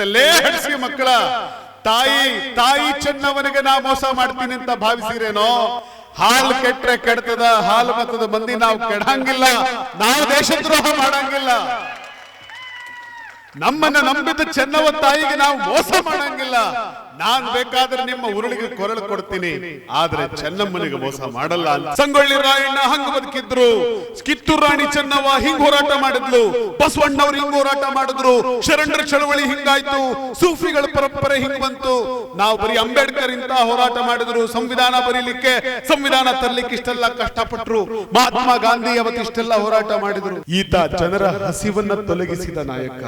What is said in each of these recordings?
ಹೇಳ್ತಿದ್ದಂತೆ ಲೇ ಹಡ್ಸಿ ಮಕ್ಕಳ, ತಾಯಿ ತಾಯಿ ಚೆನ್ನವನಿಗೆ ನಾ ಮೋಸ ಮಾಡ್ತೀನಿ ಅಂತ ಭಾವಿಸಿರೇನೋ? ಹಾಲು ಕೆಟ್ಟರೆ ಕೆಡ್ತದ, ಹಾಲು ಮತದ ಮಂದಿ ನಾವು ಕೆಡಂಗಿಲ್ಲ ನಾವು ದೇಶದ್ರೋಹ ಮಾಡಂಗಿಲ್ಲ. ನಮ್ಮನ್ನ ನಂಬಿದ ಚೆನ್ನವ ತಾಯಿಗೆ ನಾವು ಮೋಸ ಮಾಡಂಗಿಲ್ಲ. ನಾನ್ ಬೇಕಾದ್ರೆ ನಿಮ್ಮ ಉರುಳಿಗೆ ಕೊರಳು ಕೊಡ್ತೀನಿ. ಆದ್ರೆ ಚೆನ್ನಮ್ಮನಿಗೆ ಮೋಸ ಮಾಡಲ್ಲ ಸಂಗೊಳ್ಳಿ ರಾಯಣ್ಣ ಹಂಗ ಬದುಕಿದ್ರು. ಕಿತ್ತೂರು ರಾಣಿ ಚೆನ್ನವ ಹಿಂಗ್ ಹೋರಾಟ ಮಾಡಿದ್ಲು. ಬಸವಣ್ಣವ್ರು ಹಿಂಗ್ ಹೋರಾಟ ಮಾಡಿದ್ರು. ಶರಣರ ಚಳವಳಿ ಹಿಂಗಾಯ್ತು. ಸೂಫಿಗಳ ಪರಂಪರೆ ಹಿಂಗ್ ಬಂತು. ನಾವು ಬರೀ ಅಂಬೇಡ್ಕರ್ ಇಂತ ಹೋರಾಟ ಮಾಡಿದ್ರು. ಸಂವಿಧಾನ ಬರೀಲಿಕ್ಕೆ, ಸಂವಿಧಾನ ತರ್ಲಿಕ್ಕೆ ಇಷ್ಟೆಲ್ಲ ಕಷ್ಟಪಟ್ರು. ಮಹಾತ್ಮ ಗಾಂಧಿ ಅವತ್ತಿಷ್ಟೆಲ್ಲ ಹೋರಾಟ ಮಾಡಿದ್ರು. ಈತ ಜನರ ಹಸಿವನ್ನ ತೊಲಗಿಸಿದ ನಾಯಕ.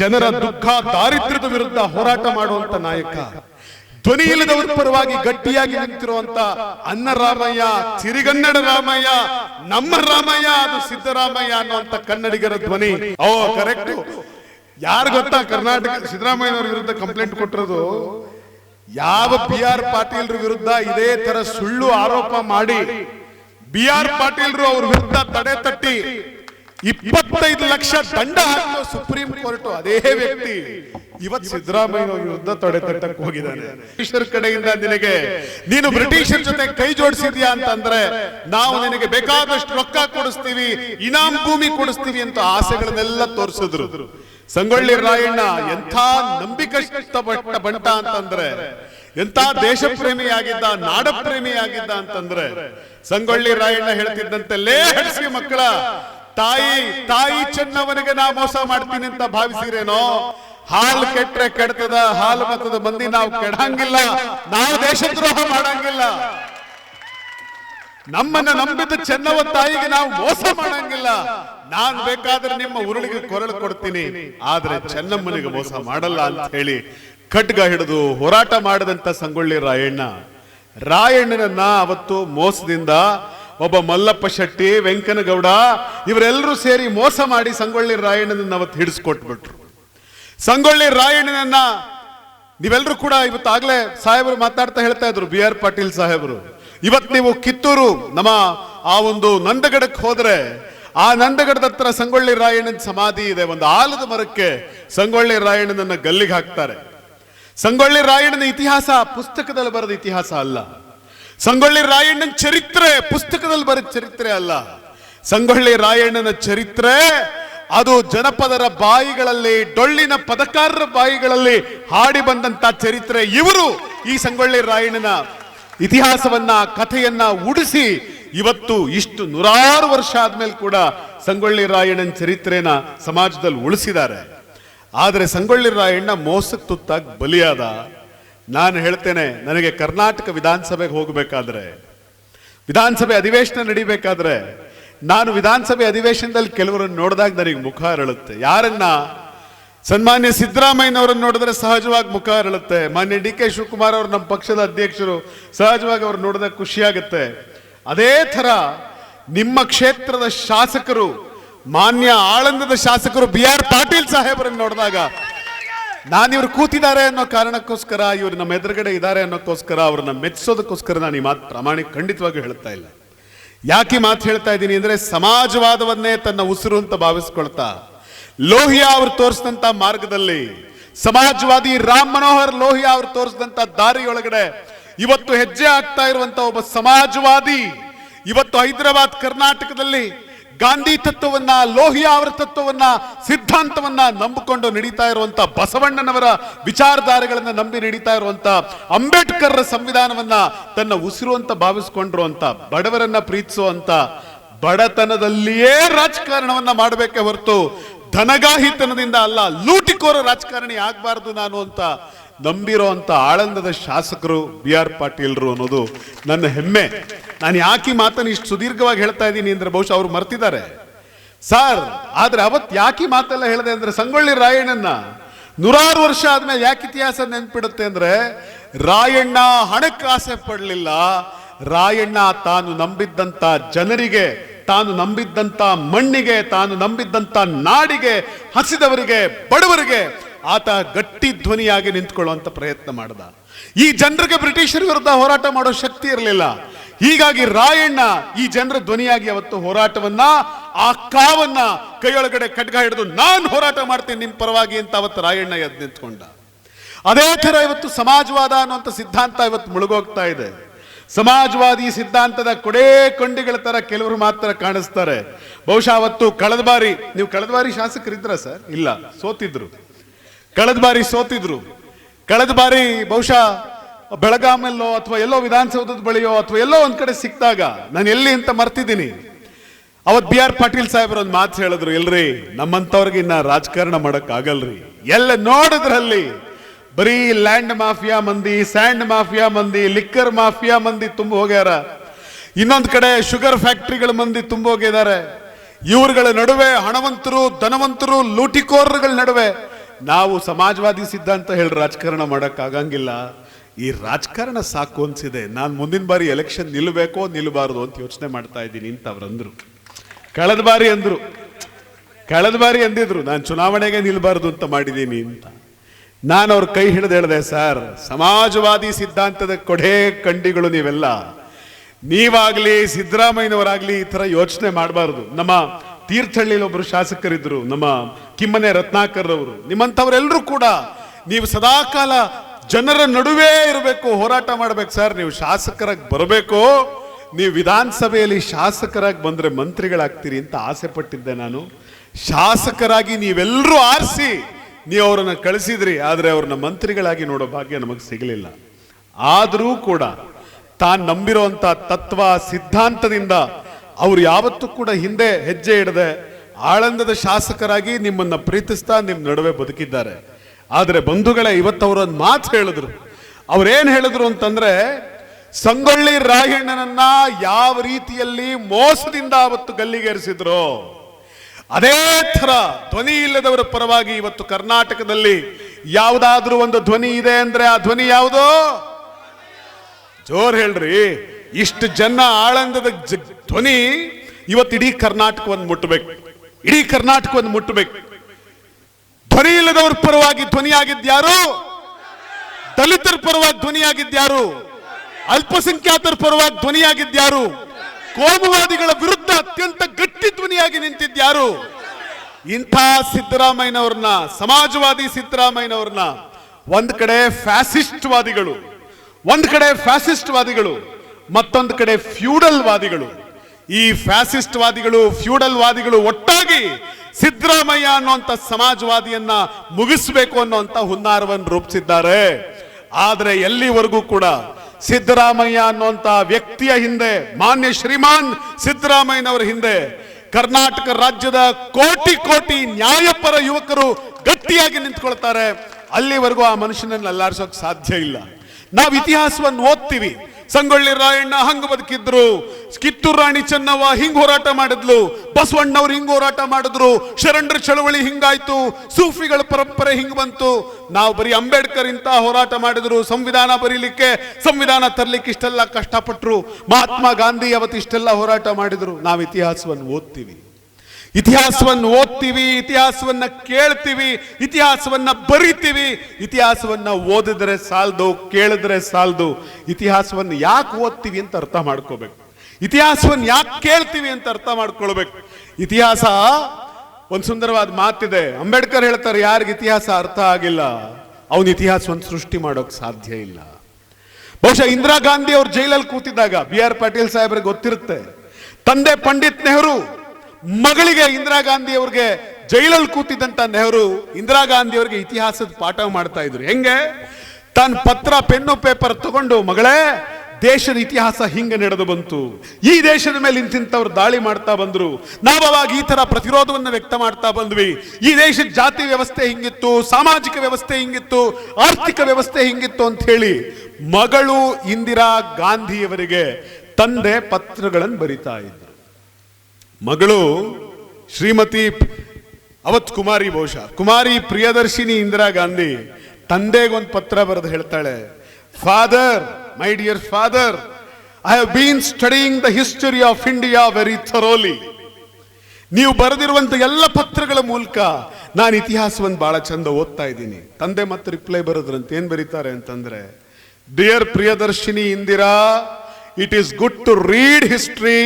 ಜನರ ದುಃಖ, ದಾರಿದ್ರ್ಯದ ವಿರುದ್ಧ ಹೋರಾಟ ಮಾಡುವಂತ ನಾಯಕ. ಧ್ವನಿ ಇಲ್ಲದವರ ಪರವಾಗಿ ಗಟ್ಟಿಯಾಗಿ ನಿಂತಿರುವಂತ ಅನ್ನರಾಮಯ್ಯ, ಸಿರಿಗನ್ನಡ ರಾಮಯ್ಯ, ನಮ್ಮ ರಾಮಯ್ಯ, ಅದು ಸಿದ್ದರಾಮಯ್ಯ ಅನ್ನುವಂತ ಕನ್ನಡಿಗರ ಧ್ವನಿ. ಓ ಕರೆಕ್ಟ್ ಯಾರು ಗೊತ್ತಾ ಕರ್ನಾಟಕ, ಸಿದ್ದರಾಮಯ್ಯನವರ ವಿರುದ್ಧ ಕಂಪ್ಲೇಂಟ್ ಕೊಟ್ಟಿರೋದು? ಯಾವ ಬಿ ಆರ್ ಪಾಟೀಲ್ರ ವಿರುದ್ಧ ಇದೇ ತರ ಸುಳ್ಳು ಆರೋಪ ಮಾಡಿ, ಬಿ ಆರ್ ಪಾಟೀಲ್ರು ಅವ್ರ ವಿರುದ್ಧ ತಡೆ ತಟ್ಟಿ ಇಪ್ಪತ್ತೈದು ಲಕ್ಷ ದಂಡ ಹಾಕಿರೋ ಸುಪ್ರೀಂ ಕೋರ್ಟ್ ಅದೇ ವ್ಯಕ್ತಿ. ಇವತ್ ಸಿದ್ದರಾಮಯ್ಯ ವಿರುದ್ಧ ತೊಡೆ ತಟ್ಟಕ್ಕೆ ಹೋಗಿದ್ದಾನೆ. ಬ್ರಿಟಿಷರ ಕಡೆಯಿಂದ ನಿನಗೆ, ನೀನು ಬ್ರಿಟಿಷರ ಜೊತೆ ಕೈ ಜೋಡಿಸಿದ್ಯಾ ಅಂತಂದ್ರೆ ನಾವು ನಿನಗೆ ಬೇಕಾದಷ್ಟು ರೊಕ್ಕ ಕೊಡಿಸ್ತೀವಿ, ಇನಾಮ್ ಭೂಮಿ ಕೊಡಿಸ್ತೀವಿ ಅಂತ ಆಸೆಗಳನ್ನೆಲ್ಲ ತೋರಿಸಿದ್ರು. ಸಂಗೊಳ್ಳಿ ರಾಯಣ್ಣ, ಎಂಥ ನಂಬಿಕಷ್ಟ ಬಂಟ ಅಂತಂದ್ರೆ ಎಂತ ದೇಶ ಪ್ರೇಮಿಯಾಗಿದ್ದ ನಾಡ ಪ್ರೇಮಿಯಾಗಿದ್ದ ಅಂತಂದ್ರೆ, ಸಂಗೊಳ್ಳಿ ರಾಯಣ್ಣ ಹೇಳ್ತಿದ್ದಂತೆ, ಲೇ ಹಡಿಸಿ ಮಕ್ಕಳ ತಾಯಿ ತಾಯಿ ಚೆನ್ನವನಿಗೆ ನಾ ಮೋಸ ಮಾಡ್ತೀನಿ ಅಂತ ಭಾವಿಸಿರೇನೋ? ಹಾಲು ಕೆಟ್ರೆ ಕೆಡ್ತದ, ಹಾಲು ಮತದ ಮಂದಿ ನಾವು ಕೆಡಂಗಿಲ್ಲ, ನಾವು ದೇಶದ್ರೋಹ ಮಾಡಂಗಿಲ್ಲ. ನಮ್ಮನ್ನ ನಂಬಿದ ಚೆನ್ನವ ತಾಯಿಗೆ ನಾವು ಮೋಸ ಮಾಡಂಗಿಲ್ಲ. ನಾನ್ ಬೇಕಾದ್ರೆ ನಿಮ್ಮ ಉರುಳಿಗೆ ಕೊರಳು ಕೊಡ್ತೀನಿ, ಆದ್ರೆ ಚೆನ್ನಮ್ಮನಿಗೆ ಮೋಸ ಮಾಡಲ್ಲ ಅಂತ ಹೇಳಿ ಖಡ್ಗ ಹಿಡಿದು ಹೋರಾಟ ಮಾಡದಂತ ಸಂಗೊಳ್ಳಿ ರಾಯಣ್ಣ. ರಾಯಣ್ಣನನ್ನ ಅವತ್ತು ಮೋಸದಿಂದ ಒಬ್ಬ ಮಲ್ಲಪ್ಪ ಶೆಟ್ಟಿ, ವೆಂಕನಗೌಡ ಇವರೆಲ್ಲರೂ ಸೇರಿ ಮೋಸ ಮಾಡಿ ಸಂಗೊಳ್ಳಿ ರಾಯಣ್ಣನನ್ನು ಅವತ್ತು ಹಿಡಿಸ್ಕೊಟ್ಬಿಟ್ರು. ಸಂಗೊಳ್ಳಿ ರಾಯಣ್ಣನನ್ನ ನೀವೆಲ್ಲರೂ ಕೂಡ ಇವತ್ತು ಆಗ್ಲೇ ಸಾಹೇಬರು ಮಾತಾಡ್ತಾ ಹೇಳ್ತಾ ಇದ್ರು, ಬಿ ಆರ್ ಪಾಟೀಲ್ ಸಾಹೇಬರು. ಇವತ್ತು ನೀವು ಕಿತ್ತೂರು, ನಮ್ಮ ಆ ಒಂದು ನಂದಗಡಕ್ಕೆ ಹೋದ್ರೆ ಆ ನಂದಗಡದ ಹತ್ರ ಸಂಗೊಳ್ಳಿ ರಾಯಣ್ಣನ ಸಮಾಧಿ ಇದೆ. ಒಂದು ಆಲದ ಮರಕ್ಕೆ ಸಂಗೊಳ್ಳಿ ರಾಯಣ್ಣನನ್ನ ಗಲ್ಲಿಗೆ ಹಾಕ್ತಾರೆ. ಸಂಗೊಳ್ಳಿ ರಾಯಣ್ಣನ ಇತಿಹಾಸ, ಪುಸ್ತಕದಲ್ಲಿ ಬರೆದ ಇತಿಹಾಸ ಅಲ್ಲ. ಸಂಗೊಳ್ಳಿ ರಾಯಣ್ಣನ ಚರಿತ್ರೆ, ಪುಸ್ತಕದಲ್ಲಿ ಬರೋ ಚರಿತ್ರೆ ಅಲ್ಲ. ಸಂಗೊಳ್ಳಿ ರಾಯಣ್ಣನ ಚರಿತ್ರೆ, ಅದು ಜನಪದರ ಬಾಯಿಗಳಲ್ಲಿ, ಡೊಳ್ಳಿನ ಪದಕಾರರ ಬಾಯಿಗಳಲ್ಲಿ ಹಾಡಿ ಬಂದಂತ ಚರಿತ್ರೆ. ಇವರು ಈ ಸಂಗೊಳ್ಳಿ ರಾಯಣ್ಣನ ಇತಿಹಾಸವನ್ನ, ಕಥೆಯನ್ನ ಉಡಿಸಿ ಇವತ್ತು ಇಷ್ಟು ನೂರಾರು ವರ್ಷ ಆದ್ಮೇಲೆ ಕೂಡ ಸಂಗೊಳ್ಳಿ ರಾಯಣ್ಣನ ಚರಿತ್ರೆನ ಸಮಾಜದಲ್ಲಿ ಉಳಿಸಿದ್ದಾರೆ. ಆದರೆ ಸಂಗೊಳ್ಳಿ ರಾಯಣ್ಣ ಮೋಸಕ್ಕೆ ತುತ್ತಾಗಿ ಬಲಿಯಾದ ನಾನು ಹೇಳ್ತೇನೆ, ನನಗೆ ಕರ್ನಾಟಕ ವಿಧಾನಸಭೆಗೆ ಹೋಗಬೇಕಾದ್ರೆ, ವಿಧಾನಸಭೆ ಅಧಿವೇಶನ ನಡಿಬೇಕಾದ್ರೆ, ನಾನು ವಿಧಾನಸಭೆ ಅಧಿವೇಶನದಲ್ಲಿ ಕೆಲವರನ್ನು ನೋಡಿದಾಗ ನನಗೆ ಮುಖ ಅರಳುತ್ತೆ. ಯಾರನ್ನ? ಸನ್ಮಾನ್ಯ ಸಿದ್ದರಾಮಯ್ಯನವರನ್ನು ನೋಡಿದ್ರೆ ಸಹಜವಾಗಿ ಮುಖ ಅರಳುತ್ತೆ. ಮಾನ್ಯ ಡಿ ಕೆ ಶಿವಕುಮಾರ್ ಅವರು ನಮ್ಮ ಪಕ್ಷದ ಅಧ್ಯಕ್ಷರು ಸಹಜವಾಗಿ ಅವ್ರು ನೋಡಿದಾಗ ಖುಷಿಯಾಗುತ್ತೆ. ಅದೇ ತರ ನಿಮ್ಮ ಕ್ಷೇತ್ರದ ಶಾಸಕರು, ಮಾನ್ಯ ಆಳಂದದ ಶಾಸಕರು ಬಿ ಆರ್ ಪಾಟೀಲ್ ಸಾಹೇಬರನ್ನು ನೋಡಿದಾಗ ನಾನು ಇವ್ರು ಕೂತಿದ್ದಾರೆ ಅನ್ನೋ ಕಾರಣಕ್ಕೋಸ್ಕರ, ಇವ್ರು ನಮ್ಮ ಎದುರುಗಡೆ ಇದ್ದಾರೆ ಅನ್ನೋಕ್ಕೋಸ್ಕರ, ಅವ್ರನ್ನ ಮೆಚ್ಚಿಸೋದಕ್ಕೋಸ್ಕರ ನಾನು ಈ ಮಾತು ಪ್ರಾಮಾಣಿಕ ಖಂಡಿತವಾಗಿ ಹೇಳ್ತಾ ಇಲ್ಲ. ಯಾಕೆ ಮಾತು ಹೇಳ್ತಾ ಇದ್ದೀನಿ ಅಂದ್ರೆ, ಸಮಾಜವಾದವನ್ನೇ ತನ್ನ ಉಸಿರು ಅಂತ ಭಾವಿಸ್ಕೊಳ್ತಾ, ಲೋಹಿಯಾ ಅವರು ತೋರಿಸಿದಂಥ ಮಾರ್ಗದಲ್ಲಿ, ಸಮಾಜವಾದಿ ರಾಮ್ ಮನೋಹರ್ ಲೋಹಿಯಾ ಅವರು ತೋರಿಸಿದಂಥ ದಾರಿಯೊಳಗಡೆ ಇವತ್ತು ಹೆಜ್ಜೆ ಆಗ್ತಾ ಇರುವಂತ ಒಬ್ಬ ಸಮಾಜವಾದಿ, ಇವತ್ತು ಹೈದರಾಬಾದ್ ಕರ್ನಾಟಕದಲ್ಲಿ ಗಾಂಧಿ ತತ್ವವನ್ನ, ಲೋಹಿಯ ಅವರ ತತ್ವವನ್ನ, ಸಿದ್ಧಾಂತವನ್ನ ನಂಬಿಕೊಂಡು ನಡೀತಾ ಇರುವಂತ ಬಸವಣ್ಣನವರ ವಿಚಾರಧಾರೆಗಳನ್ನ ನಂಬಿ ನಡೀತಾ ಇರುವಂತ ಅಂಬೇಡ್ಕರ್ ಸಂವಿಧಾನವನ್ನ ತನ್ನ ಉಸಿರು ಅಂತ ಭಾವಿಸ್ಕೊಂಡಿರುವಂತ ಬಡವರನ್ನ ಪ್ರೀತಿಸುವಂತ ಬಡತನದಲ್ಲಿಯೇ ರಾಜಕಾರಣವನ್ನ ಮಾಡಬೇಕೆ ಹೊರತು ಧನಗಾಹಿತನದಿಂದ ಅಲ್ಲ, ಲೂಟಿಕೋರ ರಾಜಕಾರಣಿ ಆಗಬಾರದು ನಾನು ಅಂತ ನಂಬಿರೋ ಅಂತ ಆಳಂದದ ಶಾಸಕರು ಬಿ ಆರ್ ಪಾಟೀಲ್ರು ಅನ್ನೋದು ನನ್ನ ಹೆಮ್ಮೆ. ನಾನು ಯಾಕೆ ಮಾತನ್ನು ಇಷ್ಟು ಸುದೀರ್ಘವಾಗಿ ಹೇಳ್ತಾ ಇದ್ದೀನಿ ಅಂದ್ರೆ ಬಹುಶಃ ಅವ್ರು ಮರ್ತಿದ್ದಾರೆ. ಸರ್, ಆದ್ರೆ ಅವತ್ ಯಾಕೆ ಮಾತೆಲ್ಲ ಹೇಳಿದೆ ಅಂದ್ರೆ ಸಂಗೊಳ್ಳಿ ರಾಯಣ್ಣನ ನೂರಾರು ವರ್ಷ ಆದ್ಮೇಲೆ ಯಾಕೆ ಇತಿಹಾಸ ನೆನ್ಪಿಡುತ್ತೆ ಅಂದ್ರೆ ರಾಯಣ್ಣ ಹಣಕ್ಕೆ ಆಸೆ ಪಡಲಿಲ್ಲ. ರಾಯಣ್ಣ ತಾನು ನಂಬಿದ್ದಂತ ಜನರಿಗೆ, ತಾನು ನಂಬಿದ್ದಂತ ಮಣ್ಣಿಗೆ, ತಾನು ನಂಬಿದ್ದಂತ ನಾಡಿಗೆ, ಹಸಿದವರಿಗೆ, ಬಡವರಿಗೆ ಆತ ಗಟ್ಟಿ ಧ್ವನಿಯಾಗಿ ನಿಂತ್ಕೊಳ್ಳುವಂತ ಪ್ರಯತ್ನ ಮಾಡ್ದ. ಈ ಜನರಿಗೆ ಬ್ರಿಟಿಷರ ವಿರುದ್ಧ ಹೋರಾಟ ಮಾಡೋ ಶಕ್ತಿ ಇರಲಿಲ್ಲ. ಹೀಗಾಗಿ ರಾಯಣ್ಣ ಈ ಜನರ ಧ್ವನಿಯಾಗಿ ಅವತ್ತು ಹೋರಾಟವನ್ನ, ಆ ಕಾವನ್ನ ಕೈಯೊಳಗಡೆ ಖಡ್ಗ ಹಿಡಿದು, ನಾನು ಹೋರಾಟ ಮಾಡ್ತೀನಿ ನಿಮ್ಮ ಪರವಾಗಿ ಅಂತ ಅವತ್ತು ರಾಯಣ್ಣ ಎದ್ದು ನಿಂತ್ಕೊಂಡ. ಅದೇ ಥರ ಇವತ್ತು ಸಮಾಜವಾದ ಅನ್ನುವಂಥ ಸಿದ್ಧಾಂತ ಇವತ್ತು ಮುಳುಗೋಗ್ತಾ ಇದೆ. ಸಮಾಜವಾದಿ ಸಿದ್ಧಾಂತದ ಕೊಡೇ ಕೊಂಡಿಗಳ ತರ ಕೆಲವರು ಮಾತ್ರ ಕಾಣಿಸ್ತಾರೆ. ಬಹುಶಃ ಅವತ್ತು ಕಳೆದ ಬಾರಿ, ನೀವು ಕಳೆದ ಬಾರಿ ಶಾಸಕರಿದ್ರ ಸರ್? ಇಲ್ಲ, ಸೋತಿದ್ರು. ಕಳೆದ ಬಾರಿ ಸೋತಿದ್ರು. ಕಳೆದ ಬಾರಿ ಬಹುಶಃ ಬೆಳಗಾಮಲ್ಲೋ ಅಥವಾ ಎಲ್ಲೋ ವಿಧಾನಸೌಧದ ಬಳಿಯೋ ಅಥವಾ ಎಲ್ಲೋ ಒಂದ್ ಕಡೆ ಸಿಕ್ಕಿದಾಗ ನಾನು ಎಲ್ಲಿ ಅಂತ ಮರ್ತಿದ್ದೀನಿ. ಅವತ್ ಬಿ ಆರ್ ಪಾಟೀಲ್ ಸಾಹೇಬ್ರ ಒಂದು ಮಾತು ಹೇಳಿದ್ರು ಇಲ್ರಿ ನಮ್ಮಂತವ್ರಿಗೆ ಇನ್ನ ರಾಜಕಾರಣ ಮಾಡಕ್ ಆಗಲ್ರಿ ಎಲ್ಲ ನೋಡಿದ್ರಲ್ಲಿ ಬರೀ ಲ್ಯಾಂಡ್ ಮಾಫಿಯಾ ಮಂದಿ, ಸ್ಯಾಂಡ್ ಮಾಫಿಯಾ ಮಂದಿ, ಲಿಕ್ಕರ್ ಮಾಫಿಯಾ ಮಂದಿ ತುಂಬ ಹೋಗ್ಯಾರ. ಇನ್ನೊಂದ್ ಕಡೆ ಶುಗರ್ ಫ್ಯಾಕ್ಟ್ರಿಗಳ ಮಂದಿ ತುಂಬ ಹೋಗಿದ್ದಾರೆ ಇವರುಗಳ ನಡುವೆ ಹಣವಂತರು, ಧನವಂತರು ಲೂಟಿಕೋರಗಳ ನಡುವೆ ನಾವು ಸಮಾಜವಾದಿ ಸಿದ್ಧಾಂತ ಹೇಳಿ ರಾಜಕಾರಣ ಮಾಡೋಕ್ಕಾಗಂಗಿಲ್ಲ. ಈ ರಾಜಕಾರಣ ಸಾಕು ಅನ್ಸಿದೆ. ನಾನು ಮುಂದಿನ ಬಾರಿ ಎಲೆಕ್ಷನ್ ನಿಲ್ಲಬೇಕೋ ನಿಲ್ಲಬಾರ್ದು ಅಂತ ಯೋಚನೆ ಮಾಡ್ತಾ ಇದ್ದೀನಿ ಅಂತ ಅವ್ರಂದರು ಕಳೆದ ಬಾರಿ ಅಂದರು. ಕಳೆದ ಬಾರಿ ಅಂದಿದ್ರು, ನಾನು ಚುನಾವಣೆಗೆ ನಿಲ್ಬಾರ್ದು ಅಂತ ಮಾಡಿದ್ದೀನಿ ಅಂತ. ನಾನು ಅವ್ರ ಕೈ ಹಿಡಿದು ಹೇಳಿದೆ, ಸರ್, ಸಮಾಜವಾದಿ ಸಿದ್ಧಾಂತದ ಕೊಡೆ ಕಂಡಿಗಳು ನೀವೆಲ್ಲ. ನೀವಾಗಲಿ ಸಿದ್ದರಾಮಯ್ಯನವರಾಗಲಿ ಈ ಥರ ಯೋಚನೆ ಮಾಡಬಾರ್ದು. ನಮ್ಮ ತೀರ್ಥಹಳ್ಳಿಲಿ ಒಬ್ಬರು ಶಾಸಕರಿದ್ದರು ನಮ್ಮ ಕಿಮ್ಮನೆ ರತ್ನಾಕರ್ ಅವರು ನಿಮ್ಮಂಥವರೆಲ್ಲರೂ ಕೂಡ ನೀವು ಸದಾಕಾಲ ಜನರ ನಡುವೆ ಇರಬೇಕು, ಹೋರಾಟ ಮಾಡಬೇಕು ಸರ್. ನೀವು ಶಾಸಕರಾಗಿ ಬರಬೇಕು. ನೀವು ವಿಧಾನಸಭೆಯಲ್ಲಿ ಶಾಸಕರಾಗಿ ಬಂದರೆ ಮಂತ್ರಿಗಳಾಗ್ತೀರಿ ಅಂತ ಆಸೆ ಪಟ್ಟಿದ್ದೆ ನಾನು. ಶಾಸಕರಾಗಿ ನೀವೆಲ್ಲರೂ ಆರಿಸಿ ನೀವು ಅವರನ್ನು ಕಳಿಸಿದ್ರಿ, ಆದರೆ ಅವ್ರನ್ನ ಮಂತ್ರಿಗಳಾಗಿ ನೋಡೋ ಭಾಗ್ಯ ನಮಗೆ ಸಿಗಲಿಲ್ಲ. ಆದರೂ ಕೂಡ ತಾನು ನಂಬಿರುವಂಥ ತತ್ವ, ಸಿದ್ಧಾಂತದಿಂದ ಅವ್ರು ಯಾವತ್ತೂ ಕೂಡ ಹಿಂದೆ ಹೆಜ್ಜೆ ಇಡದೆ ಆಳಂದದ ಶಾಸಕರಾಗಿ ನಿಮ್ಮನ್ನ ಪ್ರೀತಿಸ್ತಾ ನಿಮ್ಮ ನಡುವೆ ಬದುಕಿದ್ದಾರೆ. ಆದರೆ ಬಂಧುಗಳೇ, ಇವತ್ತು ಅವರೊಂದು ಮಾತು ಹೇಳಿದ್ರು. ಅವ್ರೇನು ಹೇಳಿದ್ರು ಅಂತಂದ್ರೆ, ಸಂಗೊಳ್ಳಿ ರಾಯಣ್ಣನನ್ನ ಯಾವ ರೀತಿಯಲ್ಲಿ ಮೋಸದಿಂದ ಅವತ್ತು ಗಲ್ಲಿಗೇರಿಸಿದ್ರು, ಅದೇ ತರ ಧ್ವನಿ ಇಲ್ಲದವರ ಪರವಾಗಿ ಇವತ್ತು ಕರ್ನಾಟಕದಲ್ಲಿ ಯಾವುದಾದ್ರೂ ಒಂದು ಧ್ವನಿ ಇದೆ ಅಂದ್ರೆ ಆ ಧ್ವನಿ ಯಾವುದು? ಜೋರ್ ಹೇಳ್ರಿ. ಇಷ್ಟು ಜನ ಆಳಂದದ ಧ್ವನಿ ಇವತ್ತು ಇಡೀ ಕರ್ನಾಟಕವನ್ನು ಮುಟ್ಟಬೇಕು ಇಡೀ ಕರ್ನಾಟಕವನ್ನು ಮುಟ್ಟಬೇಕು ಧ್ವನಿ ಇಲ್ಲದವ್ರ ಪರವಾಗಿ ಧ್ವನಿಯಾಗಿದ್ಯಾರು ದಲಿತರ ಪರವಾಗಿ ಧ್ವನಿಯಾಗಿದ್ಯಾರು ಅಲ್ಪಸಂಖ್ಯಾತರ ಪರವಾಗಿ ಧ್ವನಿಯಾಗಿದ್ಯಾರು ಕೋಮುವಾದಿಗಳ ವಿರುದ್ಧ ಅತ್ಯಂತ ಗಟ್ಟಿ ಧ್ವನಿಯಾಗಿ ನಿಂತಿದ್ಯಾರು ಇಂಥ ಸಿದ್ದರಾಮಯ್ಯನವ್ರನ್ನ, ಸಮಾಜವಾದಿ ಸಿದ್ದರಾಮಯ್ಯನವ್ರನ್ನ, ಒಂದ್ ಕಡೆ ಫ್ಯಾಸಿಸ್ಟ್ ವಾದಿಗಳು ಒಂದ್ ಕಡೆ ಫ್ಯಾಸಿಸ್ಟ್ ವಾದಿಗಳು ಮತ್ತೊಂದು ಕಡೆ ಫ್ಯೂಡಲ್ ವಾದಿಗಳು ಈ ಫ್ಯಾಸಿಸ್ಟ್ ವಾದಿಗಳು ಫ್ಯೂಡಲ್ ವಾದಿಗಳು ಒಟ್ಟಾಗಿ ಸಿದ್ದರಾಮಯ್ಯ ಅನ್ನುವಂತ ಸಮಾಜವಾದಿಯನ್ನ ಮುಗಿಸ್ಬೇಕು ಅನ್ನುವಂತ ಹುನ್ನಾರವನ್ನು ರೂಪಿಸಿದ್ದಾರೆ. ಆದ್ರೆ ಎಲ್ಲಿವರೆಗೂ ಕೂಡ ಸಿದ್ದರಾಮಯ್ಯ ಅನ್ನುವಂತ ವ್ಯಕ್ತಿಯ ಹಿಂದೆ, ಮಾನ್ಯ ಶ್ರೀಮಾನ್ ಸಿದ್ದರಾಮಯ್ಯನವರ ಹಿಂದೆ ಕರ್ನಾಟಕ ರಾಜ್ಯದ ಕೋಟಿ ಕೋಟಿ ನ್ಯಾಯಪರ ಯುವಕರು ಗಟ್ಟಿಯಾಗಿ ನಿಂತ್ಕೊಳ್ತಾರೆ. ಅಲ್ಲಿವರೆಗೂ ಆ ಮನುಷ್ಯನನ್ನು ಅಲ್ಲಾರಿಸೋಕೆ ಸಾಧ್ಯ ಇಲ್ಲ. ನಾವು ಇತಿಹಾಸವನ್ನು ಓದ್ತೀವಿ. ಸಂಗೊಳ್ಳಿ ರಾಯಣ್ಣ ಹಂಗ ಬದುಕಿದ್ರು. ಕಿತ್ತೂರು ರಾಣಿ ಚೆನ್ನವ್ವ ಹಿಂಗ್ ಹೋರಾಟ ಮಾಡಿದ್ಲು. ಬಸವಣ್ಣವ್ರು ಹಿಂಗ್ ಹೋರಾಟ ಮಾಡಿದ್ರು. ಶರಣರ ಚಳವಳಿ ಹಿಂಗಾಯ್ತು. ಸೂಫಿಗಳ ಪರಂಪರೆ ಹಿಂಗ್ ಬಂತು. ನಾವು ಬರೀ ಅಂಬೇಡ್ಕರ್ ಇಂತ ಹೋರಾಟ ಮಾಡಿದ್ರು. ಸಂವಿಧಾನ ಬರೀಲಿಕ್ಕೆ, ಸಂವಿಧಾನ ತರ್ಲಿಕ್ಕೆ ಇಷ್ಟೆಲ್ಲ ಕಷ್ಟಪಟ್ರು. ಮಹಾತ್ಮ ಗಾಂಧಿ ಅವತ್ತು ಇಷ್ಟೆಲ್ಲ ಹೋರಾಟ ಮಾಡಿದ್ರು. ನಾವು ಇತಿಹಾಸವನ್ನು ಓದ್ತೀವಿ. ಇತಿಹಾಸವನ್ನು ಓದ್ತೀವಿ, ಇತಿಹಾಸವನ್ನ ಕೇಳ್ತೀವಿ, ಇತಿಹಾಸವನ್ನ ಬರಿತೀವಿ. ಇತಿಹಾಸವನ್ನ ಓದಿದ್ರೆ ಸಾಲದು, ಕೇಳಿದ್ರೆ ಸಾಲದು. ಇತಿಹಾಸವನ್ನು ಯಾಕೆ ಓದ್ತೀವಿ ಅಂತ ಅರ್ಥ ಮಾಡ್ಕೋಬೇಕು. ಇತಿಹಾಸವನ್ನು ಯಾಕೆ ಕೇಳ್ತೀವಿ ಅಂತ ಅರ್ಥ ಮಾಡ್ಕೊಳ್ಬೇಕು. ಇತಿಹಾಸ, ಒಂದು ಸುಂದರವಾದ ಮಾತಿದೆ. ಅಂಬೇಡ್ಕರ್ ಹೇಳ್ತಾರೆ, ಯಾರಿಗೆ ಇತಿಹಾಸ ಅರ್ಥ ಆಗಿಲ್ಲ, ಅವನ ಇತಿಹಾಸವನ್ನು ಸೃಷ್ಟಿ ಮಾಡೋಕೆ ಸಾಧ್ಯ ಇಲ್ಲ. ಬಹುಶಃ ಇಂದಿರಾ ಗಾಂಧಿ ಅವ್ರು ಜೈಲಲ್ಲಿ ಕೂತಿದ್ದಾಗ ಬಿ ಆರ್ ಪಾಟೀಲ್ ಸಾಹೇಬ್ರಿಗೆ ಗೊತ್ತಿರುತ್ತೆ. ತಂದೆ ಪಂಡಿತ್ ನೆಹರು ಮಗಳಿಗೆ ಇಂದಿರಾ ಗಾಂಧಿ ಅವ್ರಿಗೆ ಜೈಲಲ್ಲಿ ಕೂತಿದ್ದಂತ ನೆಹರು ಇಂದಿರಾ ಗಾಂಧಿ ಅವ್ರಿಗೆ ಇತಿಹಾಸದ ಪಾಠ ಮಾಡ್ತಾ ಇದ್ರು. ಹೆಂಗೆ? ತನ್ನ ಪತ್ರ, ಪೆನ್ನು, ಪೇಪರ್ ತಗೊಂಡು, ಮಗಳೇ, ದೇಶದ ಇತಿಹಾಸ ಹಿಂಗೆ ನಡೆದು ಬಂತು. ಈ ದೇಶದ ಮೇಲೆ ಇಂತಿಂತವ್ರು ದಾಳಿ ಮಾಡ್ತಾ ಬಂದ್ರು. ನಾವು ಅವಾಗ ಈ ತರ ಪ್ರತಿರೋಧವನ್ನು ವ್ಯಕ್ತ ಮಾಡ್ತಾ ಬಂದ್ವಿ. ಈ ದೇಶದ ಜಾತಿ ವ್ಯವಸ್ಥೆ ಹಿಂಗಿತ್ತು, ಸಾಮಾಜಿಕ ವ್ಯವಸ್ಥೆ ಹಿಂಗಿತ್ತು, ಆರ್ಥಿಕ ವ್ಯವಸ್ಥೆ ಹಿಂಗಿತ್ತು ಅಂತ ಹೇಳಿ ಮಗಳು ಇಂದಿರಾ ಗಾಂಧಿಯವರಿಗೆ ತಂದೆ ಪತ್ರಗಳನ್ನು ಬರಿತಾ ಇದ್ರು. ಮಗಳು ಶ್ರೀಮತಿ ಅವತ್ ಕುಮಾರಿ ಬಹುಶಃ ಕುಮಾರಿ ಪ್ರಿಯದರ್ಶಿನಿ ಇಂದಿರಾ ಗಾಂಧಿ ತಂದೆಗೊಂದು ಪತ್ರ ಬರೆದು ಹೇಳ್ತಾಳೆ. Father my dear father I have been studying the history of India very thoroughly ನೀವು ಬರೆದಿರುವಂತ ಎಲ್ಲ ಪತ್ರಗಳ ಮೂಲಕ ನಾನು ಇತಿಹಾಸವನ್ನು ಬಹಳ ಚಂದ ಓದ್ತಾ ಇದ್ದೀನಿ. ತಂದೆ ಮತ್ತೆ ರಿಪ್ಲೈ ಬರೋದ್ರಂತ. ಏನ್ ಬರೀತಾರೆ ಅಂತಂದ್ರೆ dear Priyadarshini Indira it is good to read history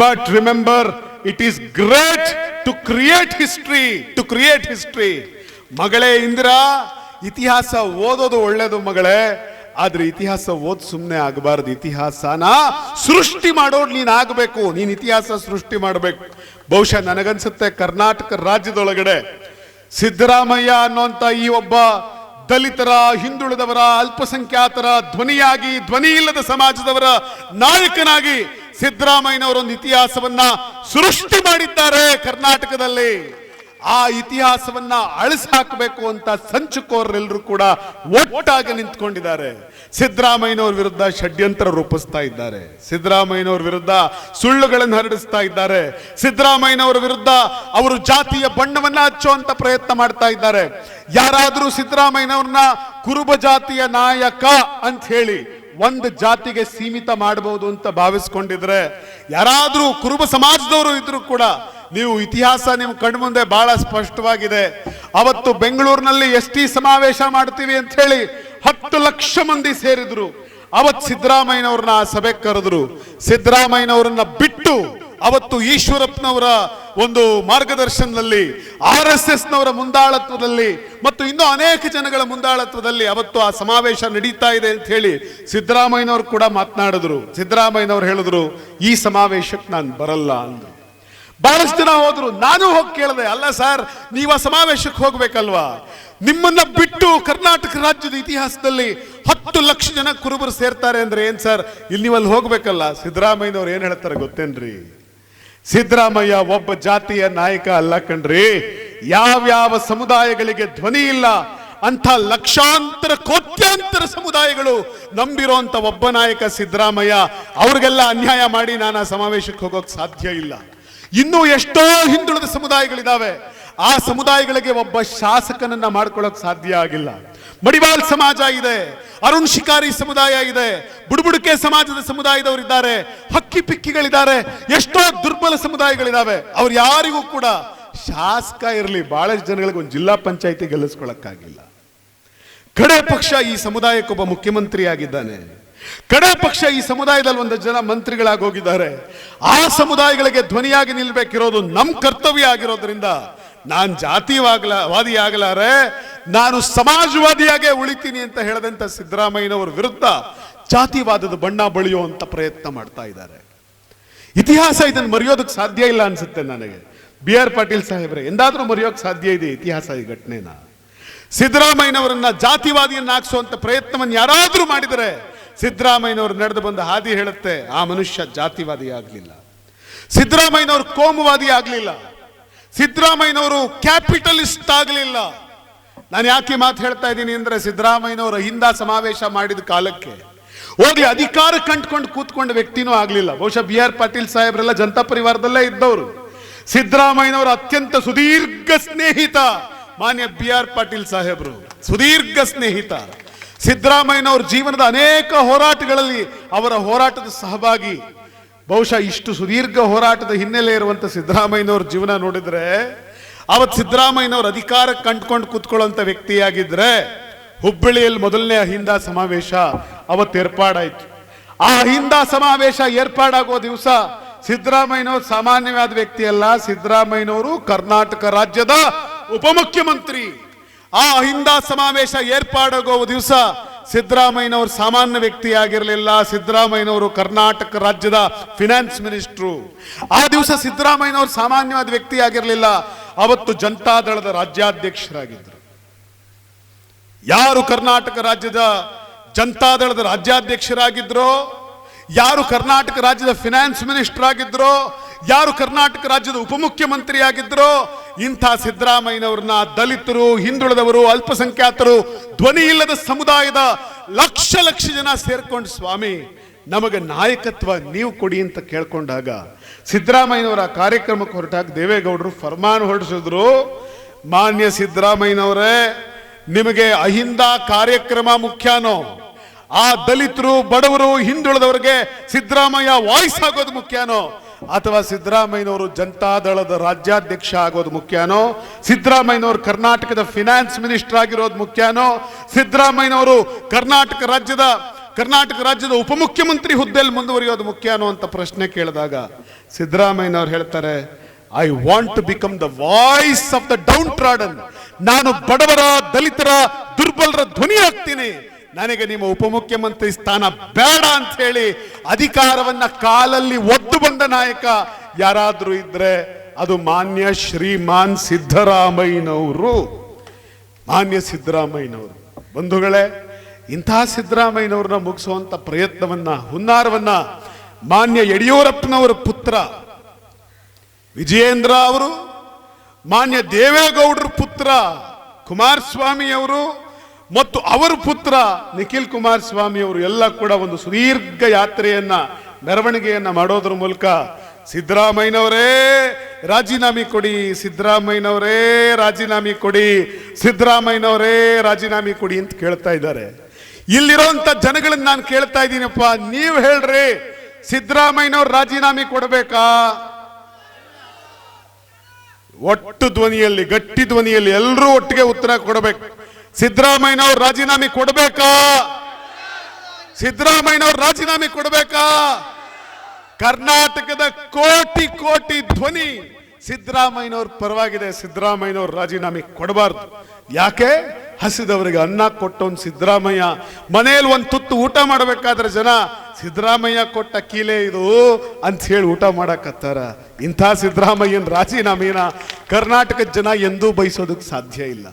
but remember it is great to create history to create history ಮಗಳೇ ಇಂದಿರಾ, ಇತಿಹಾಸ ಓದೋದು ಒಳ್ಳೇದು ಮಗಳೇ, ಆದ್ರೆ ಇತಿಹಾಸ ಓದ್ ಸುಮ್ಮನೆ ಆಗಬಾರದು. ಇತಿಹಾಸನ ಸೃಷ್ಟಿ ಮಾಡೋರು ನೀನ್ ಆಗಬೇಕು ನೀನ್ ಇತಿಹಾಸ ಸೃಷ್ಟಿ ಮಾಡಬೇಕು. ಬಹುಶಃ ನನಗನ್ಸುತ್ತೆ ಕರ್ನಾಟಕ ರಾಜ್ಯದೊಳಗಡೆ ಸಿದ್ದರಾಮಯ್ಯ ಅನ್ನುವಂತ ಈ ಒಬ್ಬ ದಲಿತರ, ಹಿಂದುಳಿದವರ, ಅಲ್ಪಸಂಖ್ಯಾತರ, ಧ್ವನಿಯಾಗಿ ಧ್ವನಿ ಇಲ್ಲದ ಸಮಾಜದವರ ನಾಯಕನಾಗಿ ಸಿದ್ದರಾಮಯ್ಯನವರೊಂದು ಇತಿಹಾಸವನ್ನ ಸೃಷ್ಟಿ ಮಾಡಿದ್ದಾರೆ ಕರ್ನಾಟಕದಲ್ಲಿ. ಆ ಇತಿಹಾಸವನ್ನ ಅಳಿಸಿ ಹಾಕಬೇಕು ಅಂತ ಸಂಚುಕೋರೆಲ್ಲರೂ ಕೂಡ ಒಟ್ಟಾಗಿ ನಿಂತ್ಕೊಂಡಿದ್ದಾರೆ. ಸಿದ್ದರಾಮಯ್ಯನವ್ರ ವಿರುದ್ಧ ಷಡ್ಯಂತ್ರ ರೂಪಿಸ್ತಾ ಇದ್ದಾರೆ. ಸಿದ್ದರಾಮಯ್ಯನವ್ರ ವಿರುದ್ಧ ಸುಳ್ಳುಗಳನ್ನು ಹರಡಿಸ್ತಾ ಇದ್ದಾರೆ. ಸಿದ್ದರಾಮಯ್ಯನವರ ವಿರುದ್ಧ ಅವರು ಜಾತಿಯ ಬಣ್ಣವನ್ನ ಹಚ್ಚುವಂತ ಪ್ರಯತ್ನ ಮಾಡ್ತಾ ಇದ್ದಾರೆ. ಯಾರಾದರೂ ಸಿದ್ದರಾಮಯ್ಯನವ್ರನ್ನ ಕುರುಬ ಜಾತಿಯ ನಾಯಕ ಅಂತ ಹೇಳಿ ಒಂದು ಜಾತಿಗೆ ಸೀಮಿತ ಮಾಡಬಹುದು ಅಂತ ಭಾವಿಸ್ಕೊಂಡಿದ್ರೆ ಯಾರಾದರೂ ಕುರುಬ ಸಮಾಜದವರು ಇದ್ರು ಕೂಡ ನೀವು ಇತಿಹಾಸ ನಿಮ್ಮ ಕಣ್ಮುಂದೆ ಬಹಳ ಸ್ಪಷ್ಟವಾಗಿದೆ. ಅವತ್ತು ಬೆಂಗಳೂರಿನಲ್ಲಿ ಎಸ್ ಟಿ ಸಮಾವೇಶ ಮಾಡ್ತೀವಿ ಅಂತ ಹೇಳಿ ಹತ್ತು ಲಕ್ಷ ಮಂದಿ ಸೇರಿದ್ರು. ಅವತ್ ಸಿದ್ದರಾಮಯ್ಯನವ್ರನ್ನ ಆ ಸಭೆ ಕರೆದ್ರು. ಸಿದ್ದರಾಮಯ್ಯನವ್ರನ್ನ ಬಿಟ್ಟು ಅವತ್ತು ಈಶ್ವರಪ್ಪನವರ ಒಂದು ಮಾರ್ಗದರ್ಶನದಲ್ಲಿ, ಆರ್ ಎಸ್ ಎಸ್ನವರ ಮುಂದಾಳತ್ವದಲ್ಲಿ ಮತ್ತು ಇನ್ನೂ ಅನೇಕ ಜನಗಳ ಮುಂದಾಳತ್ವದಲ್ಲಿ ಅವತ್ತು ಆ ಸಮಾವೇಶ ನಡೀತಾ ಇದೆ ಅಂತ ಹೇಳಿ ಸಿದ್ದರಾಮಯ್ಯನವರು ಕೂಡ ಮಾತನಾಡಿದ್ರು. ಸಿದ್ದರಾಮಯ್ಯನವರು ಹೇಳಿದ್ರು, ಈ ಸಮಾವೇಶಕ್ಕೆ ನಾನು ಬರಲ್ಲ ಅಂದರು. ಬಹಳಷ್ಟು ಜನ ಹೋದ್ರು, ನಾನು ಹೋಗಿ ಕೇಳಿದೆ, ಅಲ್ಲ ಸರ್, ನೀವು ಆ ಸಮಾವೇಶಕ್ಕೆ ಹೋಗ್ಬೇಕಲ್ವಾ? ನಿಮ್ಮನ್ನ ಬಿಟ್ಟು ಕರ್ನಾಟಕ ರಾಜ್ಯದ ಇತಿಹಾಸದಲ್ಲಿ ಹತ್ತು ಲಕ್ಷ ಜನ ಕುರುಬರು ಸೇರ್ತಾರೆ ಅಂದ್ರೆ ಏನ್ ಸರ್, ಇಲ್ಲಿ ನೀವಲ್ಲಿ ಹೋಗ್ಬೇಕಲ್ಲ? ಸಿದ್ದರಾಮಯ್ಯನವ್ರು ಏನ್ ಹೇಳ್ತಾರೆ ಗೊತ್ತೇನ್ರಿ? ಸಿದ್ದರಾಮಯ್ಯ ಒಬ್ಬ ಜಾತಿಯ ನಾಯಕ ಅಲ್ಲ ಕಣ್ರಿ. ಯಾವ್ಯಾವ ಸಮುದಾಯಗಳಿಗೆ ಧ್ವನಿ ಇಲ್ಲ ಅಂತ ಲಕ್ಷಾಂತರ, ಕೋಟ್ಯಾಂತರ ಸಮುದಾಯಗಳು ನಂಬಿರುವಂತ ಒಬ್ಬ ನಾಯಕ ಸಿದ್ದರಾಮಯ್ಯ, ಅವ್ರಿಗೆಲ್ಲ ಅನ್ಯಾಯ ಮಾಡಿ ನಾನು ಆ ಸಮಾವೇಶಕ್ಕೆ ಹೋಗೋಕೆ ಸಾಧ್ಯ ಇಲ್ಲ. ಇನ್ನೂ ಎಷ್ಟೋ ಹಿಂದುಳಿದ ಸಮುದಾಯಗಳಿದಾವೆ. ಆ ಸಮುದಾಯಗಳಿಗೆ ಒಬ್ಬ ಶಾಸಕನನ್ನ ಮಾಡ್ಕೊಳ್ಳೋಕೆ ಸಾಧ್ಯ ಆಗಿಲ್ಲ. ಮಡಿವಾಳ್ ಸಮಾಜ ಇದೆ ಅರುಣ್ ಶಿಕಾರಿ ಸಮುದಾಯ ಇದೆ ಬುಡುಬುಡುಕೆ ಸಮಾಜದ ಸಮುದಾಯದವರಿದ್ದಾರೆ, ಹಕ್ಕಿ ಪಿಕ್ಕಿಗಳಿದ್ದಾರೆ, ಎಷ್ಟೋ ದುರ್ಬಲ ಸಮುದಾಯಗಳಿದಾವೆ. ಅವ್ರು ಯಾರಿಗೂ ಕೂಡ ಶಾಸಕ ಇರಲಿ ಬಹಳಷ್ಟು ಜನಗಳಿಗೆ ಒಂದು ಜಿಲ್ಲಾ ಪಂಚಾಯತಿ ಗೆಲ್ಲಿಸ್ಕೊಳಕ್ಕಾಗಿಲ್ಲ. ಕಡೆ ಪಕ್ಷ ಈ ಸಮುದಾಯಕ್ಕೊಬ್ಬ ಮುಖ್ಯಮಂತ್ರಿ ಆಗಿದ್ದಾನೆ. ಕಡೆ ಪಕ್ಷ ಈ ಸಮುದಾಯದಲ್ಲಿ ಒಂದು ಜನ ಮಂತ್ರಿಗಳಾಗಿ ಹೋಗಿದ್ದಾರೆ. ಆ ಸಮುದಾಯಗಳಿಗೆ ಧ್ವನಿಯಾಗಿ ನಿಲ್ಬೇಕಿರೋದು ನಮ್ಮ ಕರ್ತವ್ಯ ಆಗಿರೋದ್ರಿಂದ ನಾನ್ ಜಾತಿವಾಗ್ಲ ವಾದಿ ಆಗಲಾರೆ ನಾನು ಸಮಾಜವಾದಿಯಾಗೆ ಉಳಿತೀನಿ ಅಂತ ಹೇಳದಂತ ಸಿದ್ದರಾಮಯ್ಯನವರ ವಿರುದ್ಧ ಜಾತಿವಾದದ ಬಣ್ಣ ಬಳಿಯುವಂತ ಪ್ರಯತ್ನ ಮಾಡ್ತಾ ಇದ್ದಾರೆ. ಇತಿಹಾಸ ಇದನ್ನು ಮರೆಯೋದಕ್ಕೆ ಸಾಧ್ಯ ಇಲ್ಲ ಅನ್ಸುತ್ತೆ ನನಗೆ. ಬಿ ಆರ್ ಪಾಟೀಲ್ ಸಾಹೇಬ್ರೆ, ಎಂದಾದ್ರೂ ಮರೆಯೋಕ್ ಸಾಧ್ಯ ಇದೆ ಇತಿಹಾಸ ಈ ಘಟನೆನ? ಸಿದ್ದರಾಮಯ್ಯನವರನ್ನ ಜಾತಿವಾದಿಯನ್ನಾಗಿಸುವಂತ ಪ್ರಯತ್ನವನ್ನು ಯಾರಾದ್ರೂ ಮಾಡಿದರೆ ಸಿದ್ದರಾಮಯ್ಯನವರು ನಡೆದು ಬಂದ ಹಾದಿ ಹೇಳುತ್ತೆ, ಆ ಮನುಷ್ಯ ಜಾತಿವಾದಿ ಆಗಲಿಲ್ಲ ಸಿದ್ದರಾಮಯ್ಯನವರು ಕೋಮುವಾದಿ ಆಗಲಿಲ್ಲ. ಸಿದ್ದರಾಮಯ್ಯನವರು ಕ್ಯಾಪಿಟಲಿಸ್ಟ್ ಆಗಲಿಲ್ಲ. ನಾನು ಯಾಕೆ ಮಾತು ಹೇಳ್ತಾ ಇದ್ದೀನಿ ಅಂದ್ರೆ ಸಿದ್ದರಾಮಯ್ಯನವರ ಹಿಂದ ಸಮಾವೇಶ ಮಾಡಿದ ಕಾಲಕ್ಕೆ ಹೋಗಿ ಅಧಿಕಾರ ಕಂಡ್ಕೊಂಡು ಕೂತ್ಕೊಂಡ ವ್ಯಕ್ತಿನೂ ಆಗಲಿಲ್ಲ. ಬಹುಶಃ ಬಿ ಆರ್ ಪಾಟೀಲ್ ಸಾಹೇಬ್ರೆಲ್ಲ ಜನತಾ ಪರಿವಾರದಲ್ಲೇ ಇದ್ದವರು. ಸಿದ್ದರಾಮಯ್ಯನವರು ಅತ್ಯಂತ ಸುದೀರ್ಘ ಸ್ನೇಹಿತ, ಮಾನ್ಯ ಬಿ ಆರ್ ಪಾಟೀಲ್ ಸಾಹೇಬ್ರು. ಸುದೀರ್ಘ ಸ್ನೇಹಿತ. ಸಿದ್ದರಾಮಯ್ಯನವ್ರ ಜೀವನದ ಅನೇಕ ಹೋರಾಟಗಳಲ್ಲಿ ಅವರ ಹೋರಾಟದ ಸಹಭಾಗಿ. ಬಹುಶಃ ಇಷ್ಟು ಸುದೀರ್ಘ ಹೋರಾಟದ ಹಿನ್ನೆಲೆ ಇರುವಂತ ಸಿದ್ದರಾಮಯ್ಯನವ್ರ ಜೀವನ ನೋಡಿದ್ರೆ, ಅವತ್ ಸಿದ್ದರಾಮಯ್ಯನವ್ರ ಅಧಿಕಾರ ಕಂಡ್ಕೊಂಡು ಕೂತ್ಕೊಳ್ಳುವಂತ ವ್ಯಕ್ತಿಯಾಗಿದ್ರೆ ಹುಬ್ಬಳ್ಳಿಯಲ್ಲಿ ಮೊದಲನೇ ಅಹಿಂದ ಸಮಾವೇಶ ಅವತ್ತು ಏರ್ಪಾಡಾಯ್ತು. ಆ ಅಹಿಂದ ಸಮಾವೇಶ ಏರ್ಪಾಡಾಗೋ ದಿವಸ ಸಿದ್ದರಾಮಯ್ಯನವರು ಸಾಮಾನ್ಯವಾದ ವ್ಯಕ್ತಿಯಲ್ಲ ಸಿದ್ದರಾಮಯ್ಯನವರು ಕರ್ನಾಟಕ ರಾಜ್ಯದ ಉಪಮುಖ್ಯಮಂತ್ರಿ. ಆ ಅಹಿಂದ ಸಮಾವೇಶ ಏರ್ಪಾಡಾಗೋ ದಿವಸ ಸಿದ್ದರಾಮಯ್ಯನವರು ಸಾಮಾನ್ಯ ವ್ಯಕ್ತಿಯಾಗಿರಲಿಲ್ಲ. ಸಿದ್ದರಾಮಯ್ಯನವರು ಕರ್ನಾಟಕ ರಾಜ್ಯದ ಫಿನಾನ್ಸ್ ಮಿನಿಸ್ಟ್ರು ಆ ದಿವಸ ಸಿದ್ದರಾಮಯ್ಯನವರು ಸಾಮಾನ್ಯವಾದ ವ್ಯಕ್ತಿ ಆಗಿರಲಿಲ್ಲ ಅವತ್ತು ಜನತಾದಳದ ರಾಜ್ಯಾಧ್ಯಕ್ಷರಾಗಿದ್ದರು. ಯಾರು ಕರ್ನಾಟಕ ರಾಜ್ಯದ ಜನತಾದಳದ ರಾಜ್ಯಾಧ್ಯಕ್ಷರಾಗಿದ್ರೋ, ಯಾರು ಕರ್ನಾಟಕ ರಾಜ್ಯದ ಫಿನಾನ್ಸ್ ಮಿನಿಸ್ಟರ್ ಆಗಿದ್ರೋ ಯಾರು ಕರ್ನಾಟಕ ರಾಜ್ಯದ ಉಪಮುಖ್ಯಮಂತ್ರಿ ಆಗಿದ್ರೋ ಇಂಥ ಸಿದ್ದರಾಮಯ್ಯನವ್ರನ್ನ ದಲಿತರು, ಹಿಂದುಳಿದವರು, ಅಲ್ಪಸಂಖ್ಯಾತರು, ಧ್ವನಿ ಇಲ್ಲದ ಸಮುದಾಯದ ಲಕ್ಷ ಲಕ್ಷ ಜನ ಸೇರ್ಕೊಂಡು ಸ್ವಾಮಿ, ನಮಗೆ ನಾಯಕತ್ವ ನೀವು ಕೊಡಿ ಅಂತ ಕೇಳ್ಕೊಂಡಾಗ ಸಿದ್ದರಾಮಯ್ಯನವರ ಕಾರ್ಯಕ್ರಮಕ್ಕೆ ಹೊರಟಾಗ ದೇವೇಗೌಡರು ಫರ್ಮಾನ್ ಹೊರಡಿಸಿದ್ರು, ಮಾನ್ಯ ಸಿದ್ದರಾಮಯ್ಯನವರೇ, ನಿಮಗೆ ಅಹಿಂದ ಕಾರ್ಯಕ್ರಮ ಮುಖ್ಯನೋ? ಆ ದಲಿತರು, ಬಡವರು, ಹಿಂದುಳಿದವರಿಗೆ ಸಿದ್ದರಾಮಯ್ಯ ವಾಯ್ಸ್ ಆಗೋದು ಮುಖ್ಯನೋ? ಅಥವಾ ಸಿದ್ದರಾಮಯ್ಯನವರು ಜನತಾದಳದ ರಾಜ್ಯಾಧ್ಯಕ್ಷ ಆಗೋದು ಮುಖ್ಯನೋ? ಸಿದ್ದರಾಮಯ್ಯನವರು ಕರ್ನಾಟಕದ ಫಿನಾನ್ಸ್ ಮಿನಿಸ್ಟರ್ ಆಗಿರೋದು ಮುಖ್ಯನೋ? ಸಿದ್ದರಾಮಯ್ಯನವರು ಕರ್ನಾಟಕ ರಾಜ್ಯದ ಕರ್ನಾಟಕ ರಾಜ್ಯದ ಉಪಮುಖ್ಯಮಂತ್ರಿ ಹುದ್ದೆಯಲ್ಲಿ ಮುಂದುವರಿಯೋದು ಮುಖ್ಯನೋ ಅಂತ ಪ್ರಶ್ನೆ ಕೇಳಿದಾಗ ಸಿದ್ದರಾಮಯ್ಯನವರು ಹೇಳ್ತಾರೆ I want to become the voice of the downtrodden ನಾನು ಬಡವರ, ದಲಿತರ, ದುರ್ಬಲರ ಧ್ವನಿ ಆಗ್ತೀನಿ ನನಗೆ ನಿಮ್ಮ ಉಪಮುಖ್ಯಮಂತ್ರಿ ಸ್ಥಾನ ಬೇಡ ಅಂತ ಹೇಳಿ ಅಧಿಕಾರವನ್ನ ಕಾಲಲ್ಲಿ ಒದ್ದು ಬಂದ ನಾಯಕ ಯಾರಾದರೂ ಇದ್ರೆ ಅದು ಮಾನ್ಯ ಶ್ರೀಮಾನ್ ಸಿದ್ದರಾಮಯ್ಯನವರು. ಮಾನ್ಯ ಸಿದ್ದರಾಮಯ್ಯನವರು. ಬಂಧುಗಳೇ ಇಂತಹ ಸಿದ್ದರಾಮಯ್ಯನವ್ರನ್ನ ಮುಗಿಸುವಂತ ಪ್ರಯತ್ನವನ್ನ, ಹುನ್ನಾರವನ್ನ ಮಾನ್ಯ ಯಡಿಯೂರಪ್ಪನವರ ಪುತ್ರ ವಿಜಯೇಂದ್ರ ಅವರು, ಮಾನ್ಯ ದೇವೇಗೌಡರ ಪುತ್ರ ಕುಮಾರಸ್ವಾಮಿ ಅವರು ಮತ್ತು ಅವರ ಪುತ್ರ ನಿಖಿಲ್ ಕುಮಾರಸ್ವಾಮಿ ಅವರು ಎಲ್ಲ ಕೂಡ ಒಂದು ಸುದೀರ್ಘ ಯಾತ್ರೆಯನ್ನ, ಮೆರವಣಿಗೆಯನ್ನ ಮಾಡೋದ್ರ ಮೂಲಕ ಸಿದ್ದರಾಮಯ್ಯನವರೇ ರಾಜೀನಾಮೆ ಕೊಡಿ, ಸಿದ್ದರಾಮಯ್ಯನವರೇ ರಾಜೀನಾಮೆ ಕೊಡಿ, ಸಿದ್ದರಾಮಯ್ಯನವರೇ ರಾಜೀನಾಮೆ ಕೊಡಿ ಅಂತ ಕೇಳ್ತಾ ಇದ್ದಾರೆ. ಇಲ್ಲಿರೋಂಥ ಜನಗಳನ್ನ ನಾನು ಕೇಳ್ತಾ ಇದ್ದೀನಪ್ಪ, ನೀವು ಹೇಳ್ರಿ, ಸಿದ್ದರಾಮಯ್ಯನವ್ರು ರಾಜೀನಾಮೆ ಕೊಡಬೇಕಾ? ಒಟ್ಟು ಧ್ವನಿಯಲ್ಲಿ, ಗಟ್ಟಿ ಧ್ವನಿಯಲ್ಲಿ ಎಲ್ಲರೂ ಒಟ್ಟಿಗೆ ಉತ್ತರ ಕೊಡಬೇಕು. ಸಿದ್ದರಾಮಯ್ಯನವ್ರು ರಾಜೀನಾಮೆ ಕೊಡಬೇಕಾ? ಸಿದ್ದರಾಮಯ್ಯನವ್ರು ರಾಜೀನಾಮೆ ಕೊಡಬೇಕಾ? ಕರ್ನಾಟಕದ ಕೋಟಿ ಕೋಟಿ ಧ್ವನಿ ಸಿದ್ದರಾಮಯ್ಯನವ್ರ ಪರವಾಗಿದೆ. ಸಿದ್ದರಾಮಯ್ಯನವ್ರು ರಾಜೀನಾಮೆ ಕೊಡಬಾರ್ದು. ಯಾಕೆ? ಹಸಿದವರಿಗೆ ಅನ್ನ ಕೊಟ್ಟವನ್ ಸಿದ್ದರಾಮಯ್ಯ. ಮನೆಯಲ್ಲಿ ಒಂದು ತುತ್ತು ಊಟ ಮಾಡಬೇಕಾದ್ರೆ ಜನ, ಸಿದ್ದರಾಮಯ್ಯ ಕೊಟ್ಟ ಕೀಲೆ ಇದು ಅಂತ ಹೇಳಿ ಊಟ ಮಾಡಕತ್ತಾರ. ಇಂಥ ಸಿದ್ದರಾಮಯ್ಯನ ರಾಜೀನಾಮೆನ ಕರ್ನಾಟಕದ ಜನ ಎಂದೂ ಬಯಸೋದಕ್ಕೆ ಸಾಧ್ಯ ಇಲ್ಲ.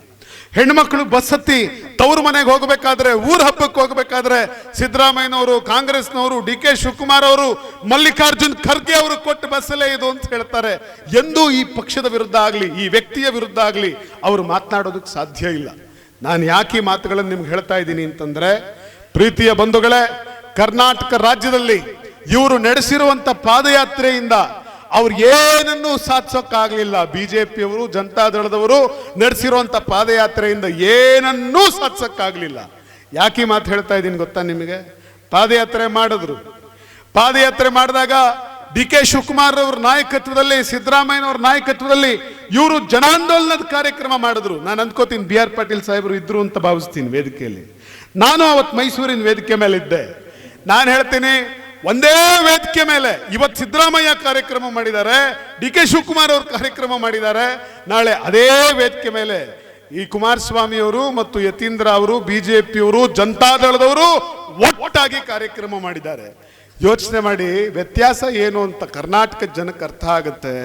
ಹೆಣ್ಮಕ್ಳು ಬಸ್ ಹತ್ತಿ ತವ್ರ ಮನೆಗೆ ಹೋಗಬೇಕಾದ್ರೆ, ಊರ ಹಬ್ಬಕ್ಕೆ ಹೋಗಬೇಕಾದ್ರೆ ಸಿದ್ದರಾಮಯ್ಯನವರು, ಕಾಂಗ್ರೆಸ್ನವರು, ಡಿ ಕೆ ಶಿವಕುಮಾರ್ ಅವರು, ಮಲ್ಲಿಕಾರ್ಜುನ್ ಖರ್ಗೆ ಅವರು ಕೊಟ್ಟ ಬಸ್ಸಲ್ಲೇ ಇದು ಅಂತ ಹೇಳ್ತಾರೆ. ಎಂದೂ ಈ ಪಕ್ಷದ ವಿರುದ್ಧ ಆಗಲಿ, ಈ ವ್ಯಕ್ತಿಯ ವಿರುದ್ಧ ಆಗಲಿ ಅವರು ಮಾತನಾಡೋದಕ್ಕೆ ಸಾಧ್ಯ ಇಲ್ಲ. ನಾನು ಯಾಕೆ ಈ ಮಾತುಗಳನ್ನು ನಿಮ್ಗೆ ಹೇಳ್ತಾ ಇದ್ದೀನಿ ಅಂತಂದ್ರೆ, ಪ್ರೀತಿಯ ಬಂಧುಗಳೇ, ಕರ್ನಾಟಕ ರಾಜ್ಯದಲ್ಲಿ ಇವರು ನಡೆಸಿರುವಂತ ಪಾದಯಾತ್ರೆಯಿಂದ ಏನನ್ನೂ ಸಾಧಿಸೋಕ್ಕಾಗಲಿಲ್ಲ ಜನತಾ ಜನತಾದಳದವರು ನಡೆಸಿರುವಂಥ ಪಾದಯಾತ್ರೆಯಿಂದ ಏನನ್ನೂ ಸಾಧಿಸೋಕ್ಕಾಗಲಿಲ್ಲ ಯಾಕೆ ಮಾತು ಹೇಳ್ತಾ ಇದ್ದೀನಿ ಗೊತ್ತಾ ನಿಮಗೆ? ಪಾದಯಾತ್ರೆ ಮಾಡಿದ್ರು. ಪಾದಯಾತ್ರೆ ಮಾಡಿದಾಗ ಡಿ ಕೆ ಶಿವಕುಮಾರ್ ಅವ್ರ ನಾಯಕತ್ವದಲ್ಲಿ, ಸಿದ್ದರಾಮಯ್ಯನವ್ರ ನಾಯಕತ್ವದಲ್ಲಿ ಇವರು ಜನಾಂದೋಲನದ ಕಾರ್ಯಕ್ರಮ ಮಾಡಿದ್ರು. ನಾನು ಅಂದ್ಕೋತೀನಿ ಬಿ ಆರ್ ಪಾಟೀಲ್ ಸಾಹೇಬರು ಇದ್ರು ಅಂತ ಭಾವಿಸ್ತೀನಿ ವೇದಿಕೆಯಲ್ಲಿ. ನಾನು ಅವತ್ತು ಮೈಸೂರಿನ ವೇದಿಕೆ ಮೇಲೆ ಇದ್ದೆ ನಾನು ಹೇಳ್ತೀನಿ ಒಂದೇ ವೇದಿಕೆ ಮೇಲೆ ಇವತ್ತು ಸಿದ್ದರಾಮಯ್ಯ ಕಾರ್ಯಕ್ರಮ ಮಾಡಿದ್ದಾರೆ ಡಿ ಕೆ ಶಿವಕುಮಾರ್ ಅವರು ಕಾರ್ಯಕ್ರಮ ಮಾಡಿದ್ದಾರೆ. ನಾಳೆ ಅದೇ ವೇದಿಕೆ ಮೇಲೆ ಈ ಕುಮಾರಸ್ವಾಮಿ ಅವರು ಮತ್ತು ಯತೀಂದ್ರ ಅವರು ಬಿಜೆಪಿಯವರು ಜನತಾದಳದವರು ಒಟ್ಟಾಗಿ ಕಾರ್ಯಕ್ರಮ ಮಾಡಿದ್ದಾರೆ. ಯೋಚನೆ ಮಾಡಿ, ವ್ಯತ್ಯಾಸ ಏನು ಅಂತ ಕರ್ನಾಟಕ ಜನಕ್ಕೆ ಅರ್ಥ ಆಗುತ್ತೆ.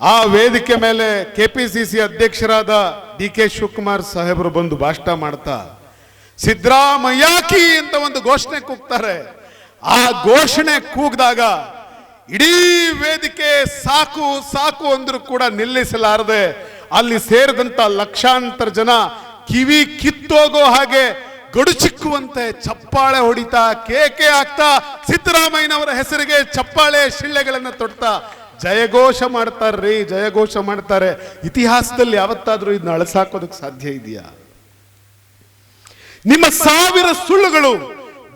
ಆ ವೇದಿಕೆ ಮೇಲೆ ಕೆ ಪಿ ಸಿ ಸಿ ಅಧ್ಯಕ್ಷರಾದ ಡಿ ಕೆ ಶಿವಕುಮಾರ್ ಸಾಹೇಬರು ಬಂದು ಭಾಷಣ ಮಾಡ್ತಾ ಸಿದ್ದರಾಮಯ್ಯಾಕಿ ಅಂತ ಒಂದು ಘೋಷಣೆ ಕೂಗ್ತಾರೆ. ಆ ಘೋಷಣೆ ಕೂಗ್ದಾಗ ಇಡೀ ವೇದಿಕೆ ಸಾಕು ಸಾಕು ಅಂದ್ರೂ ಕೂಡ ನಿಲ್ಲಿಸಲಾರದೆ ಅಲ್ಲಿ ಸೇರಿದಂತ ಲಕ್ಷಾಂತರ ಜನ ಕಿವಿ ಕಿತ್ತೋಗೋ ಹಾಗೆ ಗಡುಚಿಕ್ಕುವಂತೆ ಚಪ್ಪಾಳೆ ಹೊಡಿತಾ, ಕೇಕೆ ಆಗ್ತಾ ಸಿದ್ದರಾಮಯ್ಯನವರ ಹೆಸರಿಗೆ ಚಪ್ಪಾಳೆ ಶಿಳ್ಳೆಗಳನ್ನ ತೊಡ್ತಾ ಜಯಘೋಷ ಮಾಡ್ತಾರ್ರಿ, ಜಯಘೋಷ ಮಾಡ್ತಾರೆ. ಇತಿಹಾಸದಲ್ಲಿ ಯಾವತ್ತಾದ್ರೂ ಇದನ್ನ ಅಳಸಾಕೋದಕ್ಕೆ ಸಾಧ್ಯ ಇದೆಯಾ? ನಿಮ್ಮ ಸಾವಿರ ಸುಳ್ಳುಗಳು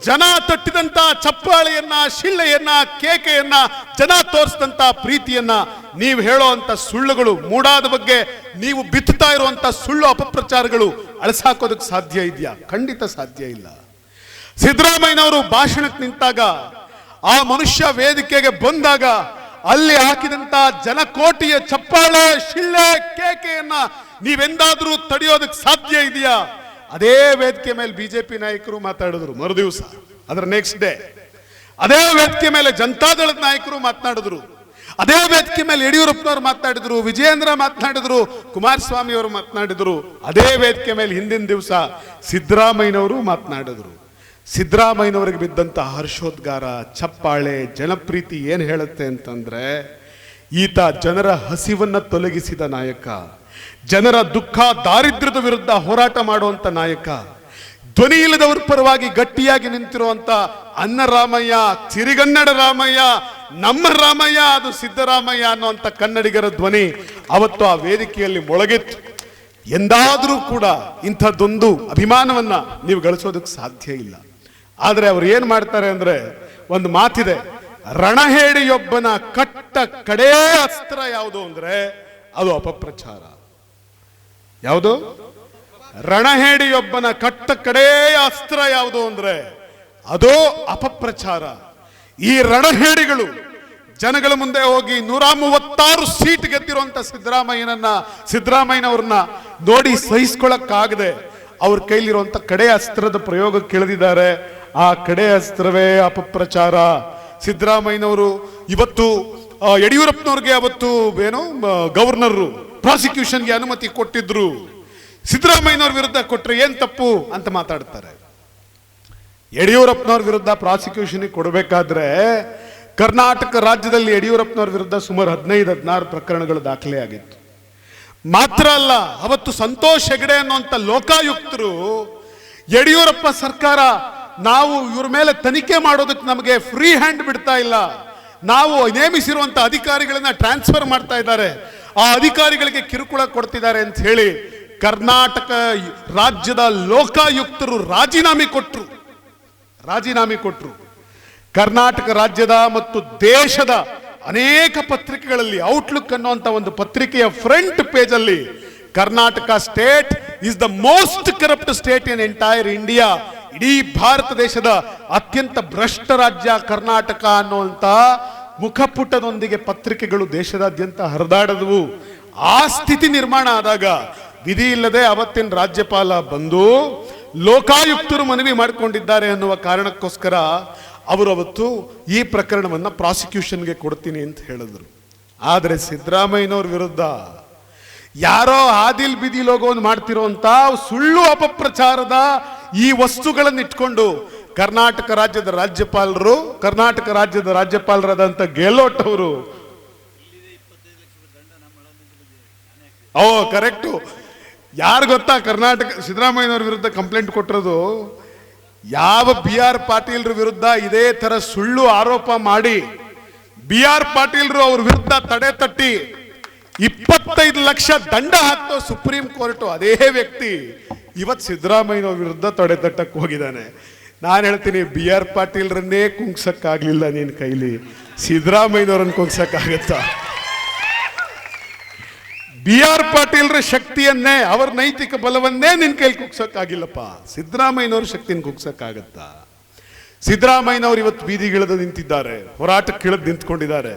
ಜನ ತಟ್ಟಿದಂತ ಚಪ್ಪಾಳೆಯನ್ನ, ಶಿಳ್ಳೆಯನ್ನ, ಕೇಕೆಯನ್ನ, ಜನ ತೋರಿಸಿದಂತ ಪ್ರೀತಿಯನ್ನ ನೀವು ಹೇಳುವಂತ ಸುಳ್ಳುಗಳು ಮೂಡಾದ ಬಗ್ಗೆ ನೀವು ಬಿತ್ತುತ್ತಾ ಇರುವಂತ ಸುಳ್ಳು ಅಪಪ್ರಚಾರಗಳು ಅಳಸಾಕೋದಕ್ಕೆ ಸಾಧ್ಯ ಇದೆಯಾ? ಖಂಡಿತ ಸಾಧ್ಯ ಇಲ್ಲ. ಸಿದ್ದರಾಮಯ್ಯನವರು ಭಾಷಣಕ್ಕೆ ನಿಂತಾಗ, ಆ ಮನುಷ್ಯ ವೇದಿಕೆಗೆ ಬಂದಾಗ ಅಲ್ಲಿ ಹಾಕಿದಂತ ಜನಕೋಟಿಯ ಚಪ್ಪಾಳೆ, ಶಿಳ್ಳೆ, ಕೇಕೆಯನ್ನ ನೀವೆಂದಾದ್ರೂ ತಡೆಯೋದಕ್ಕೆ ಸಾಧ್ಯ ಇದೆಯಾ? ಅದೇ ವೇದಿಕೆ ಮೇಲೆ ಬಿಜೆಪಿ ನಾಯಕರು ಮಾತಾಡಿದ್ರು ಮರುದಿವಸ ಅದರ ನೆಕ್ಸ್ಟ್ ಡೇ ಅದೇ ವೇದಿಕೆ ಮೇಲೆ ಜನತಾದಳದ ನಾಯಕರು ಮಾತನಾಡಿದ್ರು. ಅದೇ ವೇದಿಕೆ ಮೇಲೆ ಯಡಿಯೂರಪ್ಪನವರು ಮಾತನಾಡಿದ್ರು, ವಿಜಯೇಂದ್ರ ಮಾತನಾಡಿದ್ರು ಕುಮಾರಸ್ವಾಮಿ ಅವರು ಮಾತನಾಡಿದ್ರು. ಅದೇ ವೇದಿಕೆ ಮೇಲೆ ಹಿಂದಿನ ದಿವಸ ಸಿದ್ದರಾಮಯ್ಯನವರು ಮಾತನಾಡಿದ್ರು. ಸಿದ್ದರಾಮಯ್ಯನವರಿಗೆ ಬಿದ್ದಂತಹ ಹರ್ಷೋದ್ಗಾರ, ಚಪ್ಪಾಳೆ, ಜನಪ್ರೀತಿ ಏನು ಹೇಳುತ್ತೆ ಅಂತಂದ್ರೆ, ಈತ ಜನರ ಹಸಿವನ್ನ ತೊಲಗಿಸಿದ ನಾಯಕ. ಜನರ ದುಃಖ, ದಾರಿದ್ರ್ಯದ ವಿರುದ್ಧ ಹೋರಾಟ ಮಾಡುವಂತ ನಾಯಕ, ಧ್ವನಿ ಇಲ್ಲದವರ ಪರವಾಗಿ ಗಟ್ಟಿಯಾಗಿ ನಿಂತಿರುವಂತ ಅನ್ನರಾಮಯ್ಯ, ಸಿರಿಗನ್ನಡ ರಾಮಯ್ಯ, ನಮ್ಮ ರಾಮಯ್ಯ, ಅದು ಸಿದ್ದರಾಮಯ್ಯ ಅನ್ನುವಂತ ಕನ್ನಡಿಗರ ಧ್ವನಿ ಅವತ್ತು ಆ ವೇದಿಕೆಯಲ್ಲಿ ಮೊಳಗಿತ್ತು. ಎಂದಾದರೂ ಕೂಡ ಇಂಥದ್ದೊಂದು ಅಭಿಮಾನವನ್ನ ನೀವು ಗಳಿಸೋದಕ್ಕೆ ಸಾಧ್ಯ ಇಲ್ಲ. ಆದರೆ ಅವರು ಏನ್ ಮಾಡ್ತಾರೆ ಅಂದ್ರೆ ಒಂದು ಮಾತಿದೆ, ರಣಹೇಡಿಯೊಬ್ಬನ ಕಟ್ಟ ಕಡೇ ಅಸ್ತ್ರ ಯಾವುದು? ಅಂದ್ರೆ ಅದು ಅಪಪ್ರಚಾರ. ಯಾವುದು? ರಣಹೇಡಿಯೊಬ್ಬನ ಕಟ್ಟ ಕಡೆಯ ಅಸ್ತ್ರ ಯಾವುದು ಅಂದ್ರೆ ಅದು ಅಪಪ್ರಚಾರ. ಈ ರಣಹೇಡಿಗಳು ಜನಗಳ ಮುಂದೆ ಹೋಗಿ ನೂರ ಮೂವತ್ತಾರು ಸೀಟ್ ಗೆದ್ದಿರುವಂತ ಸಿದ್ದರಾಮಯ್ಯನನ್ನ, ಸಿದ್ದರಾಮಯ್ಯನವ್ರನ್ನ ನೋಡಿ ಸಹಿಸ್ಕೊಳಕ್ಕಾಗದೆ ಅವ್ರ ಕೈಲಿರುವಂತ ಕಡೆ ಅಸ್ತ್ರದ ಪ್ರಯೋಗ ಕೇಳಿದಿದ್ದಾರೆ. ಆ ಕಡೆ ಅಸ್ತ್ರವೇ ಅಪಪ್ರಚಾರ. ಸಿದ್ದರಾಮಯ್ಯನವರು ಇವತ್ತು ಯಡಿಯೂರಪ್ಪನವ್ರಿಗೆ ಅವತ್ತು, ಏನು ಗವರ್ನರ್ ಪ್ರಾಸಿಕ್ಯೂಷನ್ಗೆ ಅನುಮತಿ ಕೊಟ್ಟಿದ್ರು. ಸಿದ್ದರಾಮಯ್ಯನವ್ರ ವಿರುದ್ಧ ಕೊಟ್ಟರೆ ಏನ್ ತಪ್ಪು? ಅಂತ ಮಾತಾಡ್ತಾರೆ. ಯಡಿಯೂರಪ್ಪನವ್ರ ವಿರುದ್ಧ ಪ್ರಾಸಿಕ್ಯೂಷನ್ ಕೊಡಬೇಕಾದ್ರೆ ಕರ್ನಾಟಕ ರಾಜ್ಯದಲ್ಲಿ ಯಡಿಯೂರಪ್ಪನವ್ರ ವಿರುದ್ಧ ಸುಮಾರು ಹದಿನೈದು, ಹದಿನಾರು ಪ್ರಕರಣಗಳು ದಾಖಲೆ ಆಗಿತ್ತು ಮಾತ್ರ ಅಲ್ಲ, ಅವತ್ತು ಸಂತೋಷ್ ಹೆಗಡೆ ಅನ್ನುವಂತ ಲೋಕಾಯುಕ್ತರು ಯಡಿಯೂರಪ್ಪ ಸರ್ಕಾರ ನಾವು ಇವ್ರ ಮೇಲೆ ತನಿಖೆ ಮಾಡೋದಕ್ಕೆ ನಮಗೆ ಫ್ರೀ ಹ್ಯಾಂಡ್ ಬಿಡ್ತಾ ಇಲ್ಲ. ನಾವು ನೇಮಿಸಿರುವಂತ ಅಧಿಕಾರಿಗಳನ್ನ ಟ್ರಾನ್ಸ್ಫರ್ ಮಾಡ್ತಾ ಇದ್ದಾರೆ. ಆ ಅಧಿಕಾರಿಗಳಿಗೆ ಕಿರುಕುಳ ಕೊಡ್ತಿದ್ದಾರೆ ಅಂತ ಹೇಳಿ ಕರ್ನಾಟಕ ರಾಜ್ಯದ ಲೋಕಾಯುಕ್ತರು ರಾಜೀನಾಮೆ ಕೊಟ್ಟರು ರಾಜೀನಾಮೆ ಕೊಟ್ಟರು ಕರ್ನಾಟಕ ರಾಜ್ಯದ ಮತ್ತು ದೇಶದ ಅನೇಕ ಪತ್ರಿಕೆಗಳಲ್ಲಿ ಔಟ್ಲುಕ್ ಅನ್ನುವಂತ ಒಂದು ಪತ್ರಿಕೆಯ front ಪೇಜಲ್ಲಿ Karnataka state is the most corrupt state in entire India ಇಡೀ ಭಾರತ ದೇಶದ ಅತ್ಯಂತ ಭ್ರಷ್ಟ ರಾಜ್ಯ ಕರ್ನಾಟಕ ಅನ್ನುವಂತ ಮುಖಪುಟದೊಂದಿಗೆ ಪತ್ರಿಕೆಗಳು ದೇಶದಾದ್ಯಂತ ಹರಿದಾಡದವು. ಆ ಸ್ಥಿತಿ ನಿರ್ಮಾಣ ಆದಾಗ ವಿಧಿ ಇಲ್ಲದೆ ಅವತ್ತಿನ ರಾಜ್ಯಪಾಲ ಬಂದು ಲೋಕಾಯುಕ್ತರು ಮನವಿ ಮಾಡಿಕೊಂಡಿದ್ದಾರೆ ಅನ್ನುವ ಕಾರಣಕ್ಕೋಸ್ಕರ ಅವರು ಅವತ್ತು ಈ ಪ್ರಕರಣವನ್ನು ಪ್ರಾಸಿಕ್ಯೂಷನ್ಗೆ ಕೊಡ್ತೀನಿ ಅಂತ ಹೇಳಿದ್ರು. ಆದರೆ ಸಿದ್ದರಾಮಯ್ಯನವ್ರ ವಿರುದ್ಧ ಯಾರೋ ಆದಿಲ್ ಬಿದಿ ಲೋಗೋನ್ ಮಾಡ್ತಿರೋಂತ ಸುಳ್ಳು ಅಪಪ್ರಚಾರದ ಈ ವಸ್ತುಗಳನ್ನು ಇಟ್ಕೊಂಡು ಕರ್ನಾಟಕ ರಾಜ್ಯದ ರಾಜ್ಯಪಾಲರು, ಕರ್ನಾಟಕ ರಾಜ್ಯದ ರಾಜ್ಯಪಾಲರಾದಂತ ಗೆಹ್ಲೋಟ್ ಅವರು. ಓ ಕರೆಕ್ಟು ಯಾರು ಗೊತ್ತಾ ಕರ್ನಾಟಕ, ಸಿದ್ದರಾಮಯ್ಯನವ್ರ ವಿರುದ್ಧ ಕಂಪ್ಲೇಂಟ್ ಕೊಟ್ಟಿರೋದು? ಯಾವ ಬಿ ಆರ್ ಪಾಟೀಲ್ರ ವಿರುದ್ಧ ಇದೇ ತರ ಸುಳ್ಳು ಆರೋಪ ಮಾಡಿ, ಬಿ ಆರ್ ಪಾಟೀಲ್ರು ಅವ್ರ ವಿರುದ್ಧ ತಡೆ ತಟ್ಟಿ, ಇಪ್ಪತ್ತೈದು ಲಕ್ಷ ದಂಡ ಹಾಕ್ತೋ ಸುಪ್ರೀಂ ಕೋರ್ಟ್ ಅದೇ ವ್ಯಕ್ತಿ. ಇವತ್ ಸಿದ್ದರಾಮಯ್ಯನವ್ರ ವಿರುದ್ಧ ತಡೆ ತಟ್ಟಕ್ಕೆ ಹೋಗಿದ್ದಾನೆ. ನಾನು ಹೇಳ್ತೀನಿ ಬಿ ಆರ್ ಪಾಟೀಲ್ರನ್ನೇ ಕುಂಗ್ಸಕ್ಕಾಗಲಿಲ್ಲ ನಿನ್ನ ಕೈಲಿ. ಸಿದ್ದರಾಮಯ್ಯನವ್ರನ್ನ ಕುಂಗ್ಸಕ್ಕಾಗತ್ತಾ? ಬಿ ಆರ್ ಪಾಟೀಲ್ರ ಶಕ್ತಿಯನ್ನೇ, ಅವರ ನೈತಿಕ ಬಲವನ್ನೇ ನಿನ್ನ ಕೈಲಿ ಕುಗ್ಸಕ್ಕಾಗಿಲ್ಲಪ್ಪ. ಸಿದ್ದರಾಮಯ್ಯನವ್ರ ಶಕ್ತಿನ ಕುಗ್ಸಕ್ಕಾಗತ್ತಾ? ಸಿದ್ದರಾಮಯ್ಯನವ್ರು ಇವತ್ತು ಬೀದಿಗಿಳಿದು ನಿಂತಿದ್ದಾರೆ, ಹೋರಾಟಕ್ಕಿಳಿದು ನಿಂತ್ಕೊಂಡಿದ್ದಾರೆ.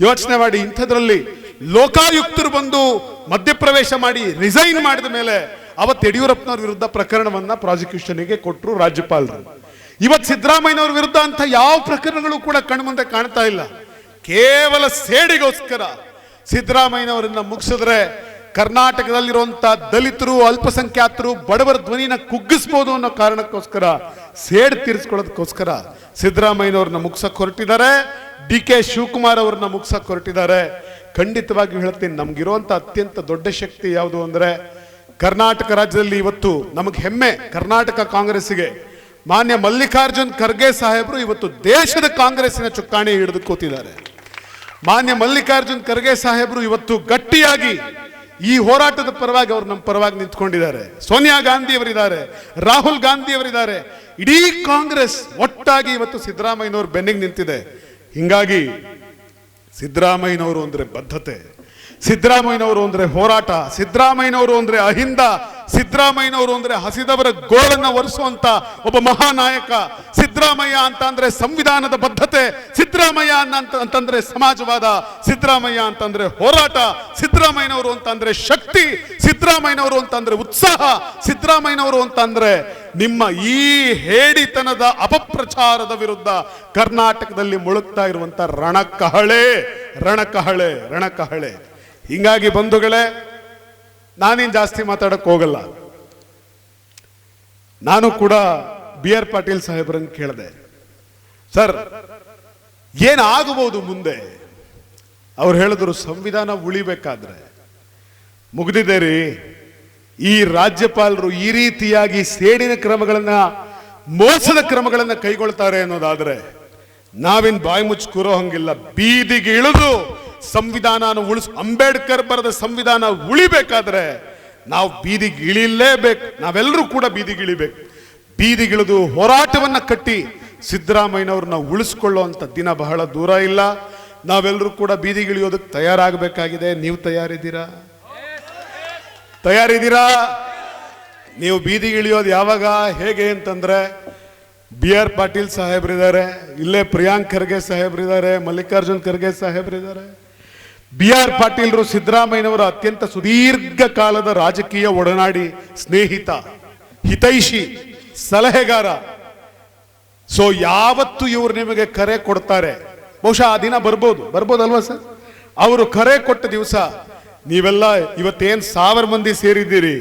ಯೋಚನೆ ಮಾಡಿ, ಇಂಥದ್ರಲ್ಲಿ ಲೋಕಾಯುಕ್ತರು ಬಂದು ಮಧ್ಯಪ್ರವೇಶ ಮಾಡಿ, ರಿಸೈನ್ ಮಾಡಿದ ಮೇಲೆ ಅವತ್ತು ಯಡಿಯೂರಪ್ಪನವ್ರ ವಿರುದ್ಧ ಪ್ರಕರಣವನ್ನ ಪ್ರಾಸಿಕ್ಯೂಷನ್ಗೆ ಕೊಟ್ಟರು ರಾಜ್ಯಪಾಲರು. ಇವತ್ತು ಸಿದ್ದರಾಮಯ್ಯನವ್ರ ವಿರುದ್ಧ ಅಂತ ಯಾವ ಪ್ರಕರಣಗಳು ಕೂಡ ಕಣ್ಮುಂದೆ ಕಾಣ್ತಾ ಇಲ್ಲ. ಕೇವಲ ಸೇಡಿಗೋಸ್ಕರ ಸಿದ್ದರಾಮಯ್ಯನವರನ್ನ ಮುಗಿಸಿದ್ರೆ ಕರ್ನಾಟಕದಲ್ಲಿರುವಂತ ದಲಿತರು, ಅಲ್ಪಸಂಖ್ಯಾತರು, ಬಡವರ ಧ್ವನಿನ ಕುಗ್ಗಿಸ್ಬೋದು ಅನ್ನೋ ಕಾರಣಕ್ಕೋಸ್ಕರ, ಸೇಡ್ ತೀರಿಸ್ಕೊಳ್ಳೋದಕ್ಕೋಸ್ಕರ ಸಿದ್ದರಾಮಯ್ಯನವ್ರನ್ನ ಮುಗ್ಸಕ್ ಹೊರಟಿದ್ದಾರೆ. ಡಿ ಕೆ ಶಿವಕುಮಾರ್ ಅವ್ರನ್ನ ಮುಗ್ಸಕ್ ಹೊರಟಿದ್ದಾರೆ. ಖಂಡಿತವಾಗಿ ಹೇಳ್ತೀನಿ ನಮ್ಗಿರುವಂತ ಅತ್ಯಂತ ದೊಡ್ಡ ಶಕ್ತಿ ಯಾವುದು ಅಂದ್ರೆ ಕರ್ನಾಟಕ ರಾಜ್ಯದಲ್ಲಿ ಇವತ್ತು ನಮಗೆ ಹೆಮ್ಮೆ ಕರ್ನಾಟಕ ಕಾಂಗ್ರೆಸ್ಸಿಗೆ. ಮಾನ್ಯ ಮಲ್ಲಿಕಾರ್ಜುನ್ ಖರ್ಗೆ ಸಾಹೇಬರು ಇವತ್ತು ದೇಶದ ಕಾಂಗ್ರೆಸ್ಸಿನ ಚುಕ್ಕಾಣಿ ಹಿಡಿದು ಕೂತಿದ್ದಾರೆ. ಮಾನ್ಯ ಮಲ್ಲಿಕಾರ್ಜುನ್ ಖರ್ಗೆ ಸಾಹೇಬರು ಇವತ್ತು ಗಟ್ಟಿಯಾಗಿ ಈ ಹೋರಾಟದ ಪರವಾಗಿ ಅವರು ನಮ್ಮ ಪರವಾಗಿ ನಿಂತ್ಕೊಂಡಿದ್ದಾರೆ. ಸೋನಿಯಾ ಗಾಂಧಿ ಅವರಿದ್ದಾರೆ, ರಾಹುಲ್ ಗಾಂಧಿ ಅವರಿದ್ದಾರೆ. ಇಡೀ ಕಾಂಗ್ರೆಸ್ ಒಟ್ಟಾಗಿ ಇವತ್ತು ಸಿದ್ದರಾಮಯ್ಯನವರು ಬೆನ್ನಿಗೆ ನಿಂತಿದೆ. ಹಿಂಗಾಗಿ ಸಿದ್ದರಾಮಯ್ಯನವರು ಅಂದರೆ ಬದ್ಧತೆ. ಸಿದ್ದರಾಮಯ್ಯನವರು ಅಂದ್ರೆ ಹೋರಾಟ, ಸಿದ್ದರಾಮಯ್ಯನವರು ಅಂದ್ರೆ ಅಹಿಂದ, ಸಿದ್ದರಾಮಯ್ಯನವರು ಅಂದ್ರೆ ಹಸಿದವರ ಗೋಳನ್ನ ಒರೆಸುವಂತ ಒಬ್ಬ ಮಹಾನಾಯಕ. ಸಿದ್ದರಾಮಯ್ಯ ಅಂತ ಅಂದ್ರೆ ಸಂವಿಧಾನದ ಬದ್ಧತೆ, ಸಿದ್ದರಾಮಯ್ಯ ಅಂತ ಅಂತಂದ್ರೆ ಸಮಾಜವಾದ, ಸಿದ್ದರಾಮಯ್ಯ ಅಂತಂದ್ರೆ ಹೋರಾಟ, ಸಿದ್ದರಾಮಯ್ಯನವರು ಅಂತಂದ್ರೆ ಶಕ್ತಿ, ಸಿದ್ದರಾಮಯ್ಯನವರು ಅಂತಂದ್ರೆ ಉತ್ಸಾಹ, ಸಿದ್ದರಾಮಯ್ಯನವರು ಅಂತಂದ್ರೆ ನಿಮ್ಮ ಈ ಹೇಡಿತನದ ಅಪಪ್ರಚಾರದ ವಿರುದ್ಧ ಕರ್ನಾಟಕದಲ್ಲಿ ಮುಳುಗ್ತಾ ಇರುವಂತ ರಣಕಹಳೆ ರಣಕಹಳೆ ರಣಕಹಳೆ. ಹಿಂಗಾಗಿ ಬಂಧುಗಳೇ, ನಾನೇನು ಜಾಸ್ತಿ ಮಾತಾಡಕ್ಕೆ ಹೋಗಲ್ಲ. ನಾನು ಕೂಡ ಬಿ ಆರ್ ಪಾಟೀಲ್ ಸಾಹೇಬ್ರನ್ನ ಕೇಳಿದೆ. ಸರ್ ಏನಾಗಬಹುದು ಮುಂದೆ? ಅವ್ರು ಹೇಳಿದ್ರು, ಸಂವಿಧಾನ ಉಳಿಬೇಕಾದ್ರೆ. ಮುಗಿದಿದೆ ರೀ. ಈ ರಾಜ್ಯಪಾಲರು ಈ ರೀತಿಯಾಗಿ ಸೇಡಿನ ಕ್ರಮಗಳನ್ನ, ಮೋಸದ ಕ್ರಮಗಳನ್ನ ಕೈಗೊಳ್ತಾರೆ ಅನ್ನೋದಾದ್ರೆ, ನಾವಿನ್ ಬಾಯಿ ಮುಚ್ಚಿ ಕೂರೋ ಹಂಗಿಲ್ಲ. ಬೀದಿಗೆ ಇಳಿದು ಸಂವಿಧಾನ ಉಳಿಸ್, ಅಂಬೇಡ್ಕರ್ ಬರೆದ ಸಂವಿಧಾನ ಉಳಿಬೇಕಾದ್ರೆ ನಾವು ಬೀದಿಗೆ ಇಳಿಲೇಬೇಕು. ನಾವೆಲ್ಲರೂ ಕೂಡ ಬೀದಿಗೆ ಇಳಿಬೇಕು. ಬೀದಿಗಿಳಿದು ಹೋರಾಟವನ್ನು ಕಟ್ಟಿ ಸಿದ್ದರಾಮಯ್ಯನವ್ರನ್ನ ಉಳಿಸ್ಕೊಳ್ಳುವಂಥ ದಿನ ಬಹಳ ದೂರ ಇಲ್ಲ. ನಾವೆಲ್ಲರೂ ಕೂಡ ಬೀದಿಗಿಳಿಯೋದಕ್ಕೆ ತಯಾರಾಗಬೇಕಾಗಿದೆ. ನೀವು ತಯಾರಿದ್ದೀರಾ? ತಯಾರಿದ್ದೀರಾ? ನೀವು ಬೀದಿಗಿಳಿಯೋದು ಯಾವಾಗ, ಹೇಗೆ ಅಂತಂದರೆ ಬಿ ಆರ್ ಪಾಟೀಲ್ ಸಾಹೇಬ್ರಿದ್ದಾರೆ, ಇಲ್ಲೇ ಪ್ರಿಯಾಂಕ್ ಖರ್ಗೆ ಸಾಹೇಬ್ರಿದ್ದಾರೆ, ಮಲ್ಲಿಕಾರ್ಜುನ್ ಖರ್ಗೆ ಸಾಹೇಬ್ರಿದ್ದಾರೆ. ಬಿ ಆರ್ ಪಾಟೀಲ್ರು ಸಿದ್ದರಾಮಯ್ಯನವರ ಅತ್ಯಂತ ಸುದೀರ್ಘ ಕಾಲದ ರಾಜಕೀಯ ಒಡನಾಡಿ ಸ್ನೇಹಿತ, ಹಿತೈಷಿ, ಸಲಹೆಗಾರ. ಸೊ ಯಾವತ್ತು ಇವರು ನಿಮಗೆ ಕರೆ ಕೊಡ್ತಾರೆ. ಬಹುಶಃ ಆ ದಿನ ಬರ್ಬೋದು. ಬರ್ಬೋದಲ್ವಾ ಸರ್? ಅವರು ಕರೆ ಕೊಟ್ಟ ದಿವಸ ನೀವೆಲ್ಲ ಇವತ್ತೇನ್ ಸಾವಿರ ಮಂದಿ ಸೇರಿದ್ದೀರಿ?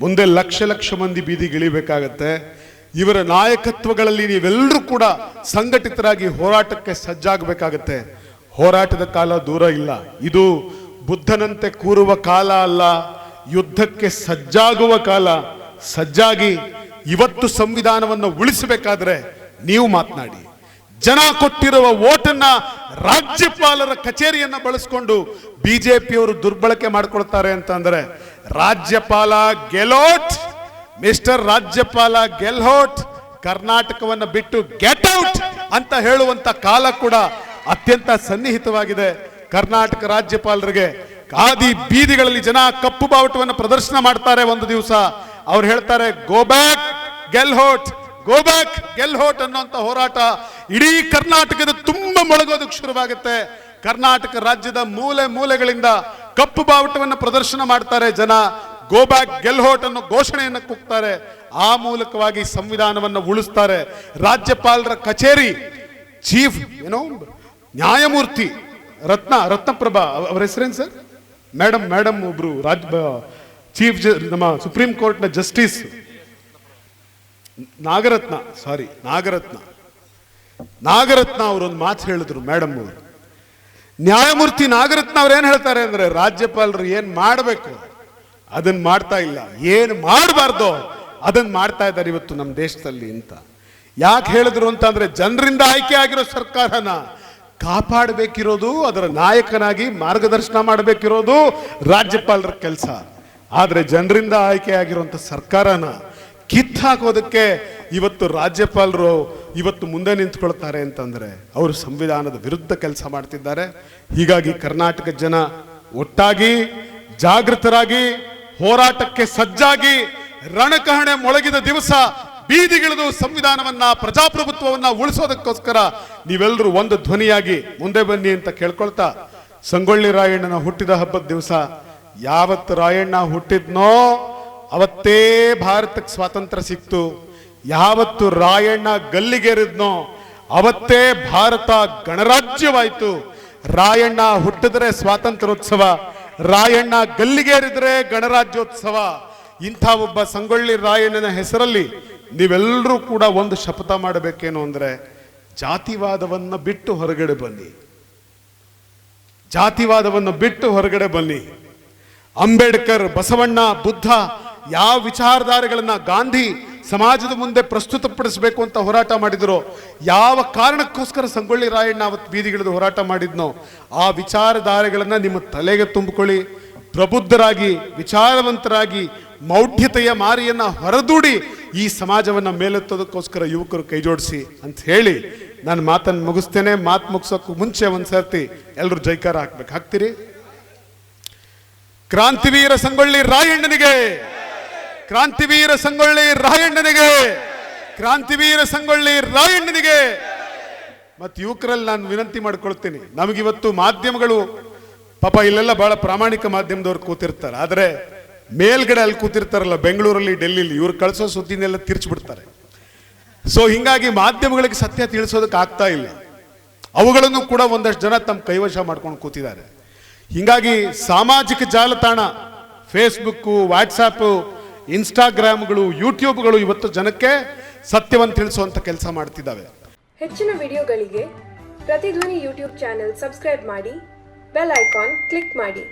ಮುಂದೆ ಲಕ್ಷ ಲಕ್ಷ ಮಂದಿ ಬೀದಿಗಿಳಿಬೇಕಾಗತ್ತೆ ಇವರ ನಾಯಕತ್ವಗಳಲ್ಲಿ ನೀವೆಲ್ಲರೂ ಕೂಡ ಸಂಘಟಿತರಾಗಿ ಹೋರಾಟಕ್ಕೆ ಸಜ್ಜಾಗಬೇಕಾಗತ್ತೆ. ಹೋರಾಟದ ಕಾಲ ದೂರ ಇಲ್ಲ. ಇದು ಬುದ್ಧನಂತೆ ಕೂರುವ ಕಾಲ ಅಲ್ಲ, ಯುದ್ಧಕ್ಕೆ ಸಜ್ಜಾಗುವ ಕಾಲ. ಸಜ್ಜಾಗಿ ಇವತ್ತು ಸಂವಿಧಾನವನ್ನು ಉಳಿಸಬೇಕಾದ್ರೆ ನೀವು ಮಾತನಾಡಿ. ಜನ ಕೊಟ್ಟಿರುವ ಓಟನ್ನ ರಾಜ್ಯಪಾಲರ ಕಚೇರಿಯನ್ನ ಬಳಸಿಕೊಂಡು ಬಿಜೆಪಿಯವರು ದುರ್ಬಳಕೆ ಮಾಡ್ಕೊಳ್ತಾರೆ ಅಂತಂದ್ರೆ ರಾಜ್ಯಪಾಲ ಗೆಲೋಟ್ ಮಿಸ್ಟರ್ ರಾಜ್ಯಪಾಲ ಗೆಲ್ಹೋಟ್ ಕರ್ನಾಟಕವನ್ನ ಬಿಟ್ಟು ಗೆಟ್ ಔಟ್ ಅಂತ ಹೇಳುವಂತ ಕಾಲ ಕೂಡ ಅತ್ಯಂತ ಸನ್ನಿಹಿತವಾಗಿದೆ ಕರ್ನಾಟಕ ರಾಜ್ಯಪಾಲರಿಗೆ. ಖಾದಿ ಬೀದಿಗಳಲ್ಲಿ ಜನ ಕಪ್ಪು ಬಾವುಟವನ್ನು ಪ್ರದರ್ಶನ ಮಾಡ್ತಾರೆ ಒಂದು ದಿವಸ. ಅವ್ರು ಹೇಳ್ತಾರೆ ಗೋ ಬ್ಯಾಕ್ ಗೆಲ್ಹೋಟ್ ಗೋ ಬ್ಯಾಕ್ ಗೆಲ್ಹೋಟ್ ಅನ್ನುವಂತ ಹೋರಾಟ ಇಡೀ ಕರ್ನಾಟಕದ ತುಂಬಾ ಮೊಳಗೋದಕ್ಕೆ ಶುರುವಾಗುತ್ತೆ. ಕರ್ನಾಟಕ ರಾಜ್ಯದ ಮೂಲೆ ಮೂಲೆಗಳಿಂದ ಕಪ್ಪು ಬಾವುಟವನ್ನು ಪ್ರದರ್ಶನ ಮಾಡ್ತಾರೆ ಜನ. ಗೋ ಬ್ಯಾಕ್ ಗೆಲ್ಹೋಟ್ ಅನ್ನೋ ಘೋಷಣೆಯನ್ನು ಕೂಗ್ತಾರೆ. ಆ ಮೂಲಕವಾಗಿ ಸಂವಿಧಾನವನ್ನು ಉಳಿಸ್ತಾರೆ. ರಾಜ್ಯಪಾಲರ ಕಚೇರಿ ಚೀಫ್ ಏನೋ ನ್ಯಾಯಮೂರ್ತಿ ರತ್ನ, ರತ್ನಪ್ರಭಾ ಅವ- ಅವರ ಹೆಸರೇನು ಸರ್? ಮೇಡಮ್ ಮೇಡಮ್ ಒಬ್ರು ರಾಜ್ ಚೀಫ್ ನಮ್ಮ ಸುಪ್ರೀಂ ಕೋರ್ಟ್ನ ಜಸ್ಟಿಸ್. ನಾಗರತ್ನ, ಸಾರಿ, ನಾಗರತ್ನ. ನಾಗರತ್ನ ಅವರೊಂದು ಮಾತು ಹೇಳಿದ್ರು ಮೇಡಮ್ ಅವರು. ನ್ಯಾಯಮೂರ್ತಿ ನಾಗರತ್ನ ಅವ್ರು ಏನು ಹೇಳ್ತಾರೆ ಅಂದ್ರೆ, ರಾಜ್ಯಪಾಲರು ಏನು ಮಾಡಬೇಕು? ಅದನ್ನ ಮಾಡ್ತಾ ಇಲ್ಲ. ಏನು ಮಾಡಬಾರ್ದು? ಅದನ್ನ ಮಾಡ್ತಾ ಇದ್ದಾರೆ ಇವತ್ತು ನಮ್ಮ ದೇಶದಲ್ಲಿ ಅಂತ. ಯಾಕೆ ಹೇಳಿದ್ರು ಅಂತ ಅಂದ್ರೆ, ಜನರಿಂದ ಆಯ್ಕೆ ಆಗಿರೋ ಸರ್ಕಾರನ ಕಾಪಾಡಬೇಕಿರೋದು, ಅದರ ನಾಯಕನಾಗಿ ಮಾರ್ಗದರ್ಶನ ಮಾಡಬೇಕಿರೋದು ರಾಜ್ಯಪಾಲರ ಕೆಲಸ. ಆದರೆ ಜನರಿಂದ ಆಯ್ಕೆಯಾಗಿರುವಂಥ ಸರ್ಕಾರನ ಕಿತ್ತಾಕೋದಕ್ಕೆ ಇವತ್ತು ರಾಜ್ಯಪಾಲರು ಇವತ್ತು ಮುಂದೆ ನಿಂತ್ಕೊಳ್ತಾರೆ ಅಂತಂದರೆ ಅವರು ಸಂವಿಧಾನದ ವಿರುದ್ಧ ಕೆಲಸ ಮಾಡ್ತಿದ್ದಾರೆ. ಹೀಗಾಗಿ ಕರ್ನಾಟಕ ಜನ ಒಟ್ಟಾಗಿ, ಜಾಗೃತರಾಗಿ, ಹೋರಾಟಕ್ಕೆ ಸಜ್ಜಾಗಿ, ರಣಕಹಣೆ ಮೊಳಗಿದ ದಿವಸ ಬೀದಿಗಿಳಿದು ಸಂವಿಧಾನವನ್ನ, ಪ್ರಜಾಪ್ರಭುತ್ವವನ್ನ ಉಳಿಸೋದಕ್ಕೋಸ್ಕರ ನೀವೆಲ್ಲರೂ ಒಂದು ಧ್ವನಿಯಾಗಿ ಮುಂದೆ ಬನ್ನಿ ಅಂತ ಕೇಳ್ಕೊಳ್ತಾ, ಸಂಗೊಳ್ಳಿ ರಾಯಣ್ಣನ ಹುಟ್ಟಿದ ಹಬ್ಬದ ದಿವಸ ಯಾವತ್ತು ರಾಯಣ್ಣ ಹುಟ್ಟಿದ್ನೋ ಅವತ್ತೇ ಭಾರತಕ್ಕೆ ಸ್ವಾತಂತ್ರ್ಯ ಸಿಕ್ತು. ಯಾವತ್ತು ರಾಯಣ್ಣ ಗಲ್ಲಿಗೇರಿದ್ನೋ ಅವತ್ತೇ ಭಾರತ ಗಣರಾಜ್ಯವಾಯಿತು. ರಾಯಣ್ಣ ಹುಟ್ಟಿದ್ರೆ ಸ್ವಾತಂತ್ರ್ಯೋತ್ಸವ, ರಾಯಣ್ಣ ಗಲ್ಲಿಗೇರಿದ್ರೆ ಗಣರಾಜ್ಯೋತ್ಸವ. ಇಂಥ ಒಬ್ಬ ಸಂಗೊಳ್ಳಿ ರಾಯಣ್ಣನ ಹೆಸರಲ್ಲಿ ನೀವೆಲ್ಲರೂ ಕೂಡ ಒಂದು ಶಪಥ ಮಾಡಬೇಕೇನು ಅಂದರೆ ಜಾತಿವಾದವನ್ನು ಬಿಟ್ಟು ಹೊರಗಡೆ ಬನ್ನಿ. ಜಾತಿವಾದವನ್ನು ಬಿಟ್ಟು ಹೊರಗಡೆ ಬನ್ನಿ. ಅಂಬೇಡ್ಕರ್, ಬಸವಣ್ಣ, ಬುದ್ಧ ಯಾವ ವಿಚಾರಧಾರೆಗಳನ್ನು ಗಾಂಧಿ ಸಮಾಜದ ಮುಂದೆ ಪ್ರಸ್ತುತಪಡಿಸಬೇಕು ಅಂತ ಹೋರಾಟ ಮಾಡಿದ್ರು. ಯಾವ ಕಾರಣಕ್ಕೋಸ್ಕರ ಸಂಗೊಳ್ಳಿ ರಾಯಣ್ಣ ಅವತ್ತು ಬೀದಿಗಿಳಿದು ಹೋರಾಟ ಮಾಡಿದ್ನೋ ಆ ವಿಚಾರಧಾರೆಗಳನ್ನು ನಿಮ್ಮ ತಲೆಗೆ ತುಂಬಿಕೊಳ್ಳಿ. ಪ್ರಬುದ್ಧರಾಗಿ, ವಿಚಾರವಂತರಾಗಿ ಮೌಢ್ಯತೆಯ ಮಾರಿಯನ್ನ ಹೊರದೂಡಿ ಈ ಸಮಾಜವನ್ನ ಮೇಲೆತ್ತೋದಕ್ಕೋಸ್ಕರ ಯುವಕರು ಕೈ ಜೋಡಿಸಿ ಅಂತ ಹೇಳಿ ನಾನು ಮಾತನ್ನು ಮುಗಿಸ್ತೇನೆ. ಮಾತು ಮುಗಿಸೋಕ್ಕೂ ಮುಂಚೆ ಒಂದ್ಸರ್ತಿ ಎಲ್ಲರೂ ಜೈಕಾರ ಹಾಕ್ಬೇಕು. ಹಾಕ್ತೀರಿ? ಕ್ರಾಂತಿವೀರ ಸಂಗೊಳ್ಳಿ ರಾಯಣ್ಣನಿಗೆ! ಕ್ರಾಂತಿವೀರ ಸಂಗೊಳ್ಳಿ ರಾಯಣ್ಣನಿಗೆ! ಕ್ರಾಂತಿವೀರ ಸಂಗೊಳ್ಳಿ ರಾಯಣ್ಣನಿಗೆ! ಮತ್ತು ಯುವಕರಲ್ಲಿ ನಾನು ವಿನಂತಿ ಮಾಡ್ಕೊಳ್ತೀನಿ. ನಮಗಿವತ್ತು ಮಾಧ್ಯಮಗಳು ಪಾಪ ಇಲ್ಲೆಲ್ಲ ಬಹಳ ಪ್ರಾಮಾಣಿಕ ಮಾಧ್ಯಮದವ್ರು ಕೂತಿರ್ತಾರೆ. ಆದರೆ ಮೇಲ್ಗಡೆ ಅಲ್ಲಿ ಕೂತಿರ್ತಾರಲ್ಲ, ಬೆಂಗಳೂರಲ್ಲಿ, ಡೆಲ್ಲಿಲಿ, ಇವ್ರು ಕಳಿಸೋ ಸುದ್ದಿನೆಲ್ಲ ತಿರ್ಚ್ಬಿಡ್ತಾರೆ. ಸೊ ಹಿಂಗಾಗಿ ಮಾಧ್ಯಮಗಳಿಗೆ ಸತ್ಯ ತಿಳಿಸೋದಕ್ಕೆ ಆಗ್ತಾ ಇಲ್ಲ. ಅವುಗಳನ್ನು ಕೂಡ ಒಂದಷ್ಟು ಜನ ತಮ್ಮ ಕೈವಶ ಮಾಡ್ಕೊಂಡು ಕೂತಿದ್ದಾರೆ. ಹಿಂಗಾಗಿ ಸಾಮಾಜಿಕ ಜಾಲತಾಣ ಫೇಸ್ಬುಕ್ಕು ವಾಟ್ಸಾಪು ಇನ್ಸ್ಟಾಗ್ರಾಮ್ಗಳು ಯೂಟ್ಯೂಬ್ಗಳು ಇವತ್ತು ಜನಕ್ಕೆ ಸತ್ಯವನ್ನು ತಿಳಿಸುವಂತ ಕೆಲಸ ಮಾಡ್ತಿದ್ದಾವೆ. ಹೆಚ್ಚಿನ ವಿಡಿಯೋಗಳಿಗೆ ಪ್ರತಿಧ್ವನಿ ಯೂಟ್ಯೂಬ್ ಚಾನೆಲ್ ಸಬ್ಸ್ಕ್ರೈಬ್ ಮಾಡಿ, ಬೆಲ್ ಐಕಾನ್ ಕ್ಲಿಕ್ ಮಾಡಿ.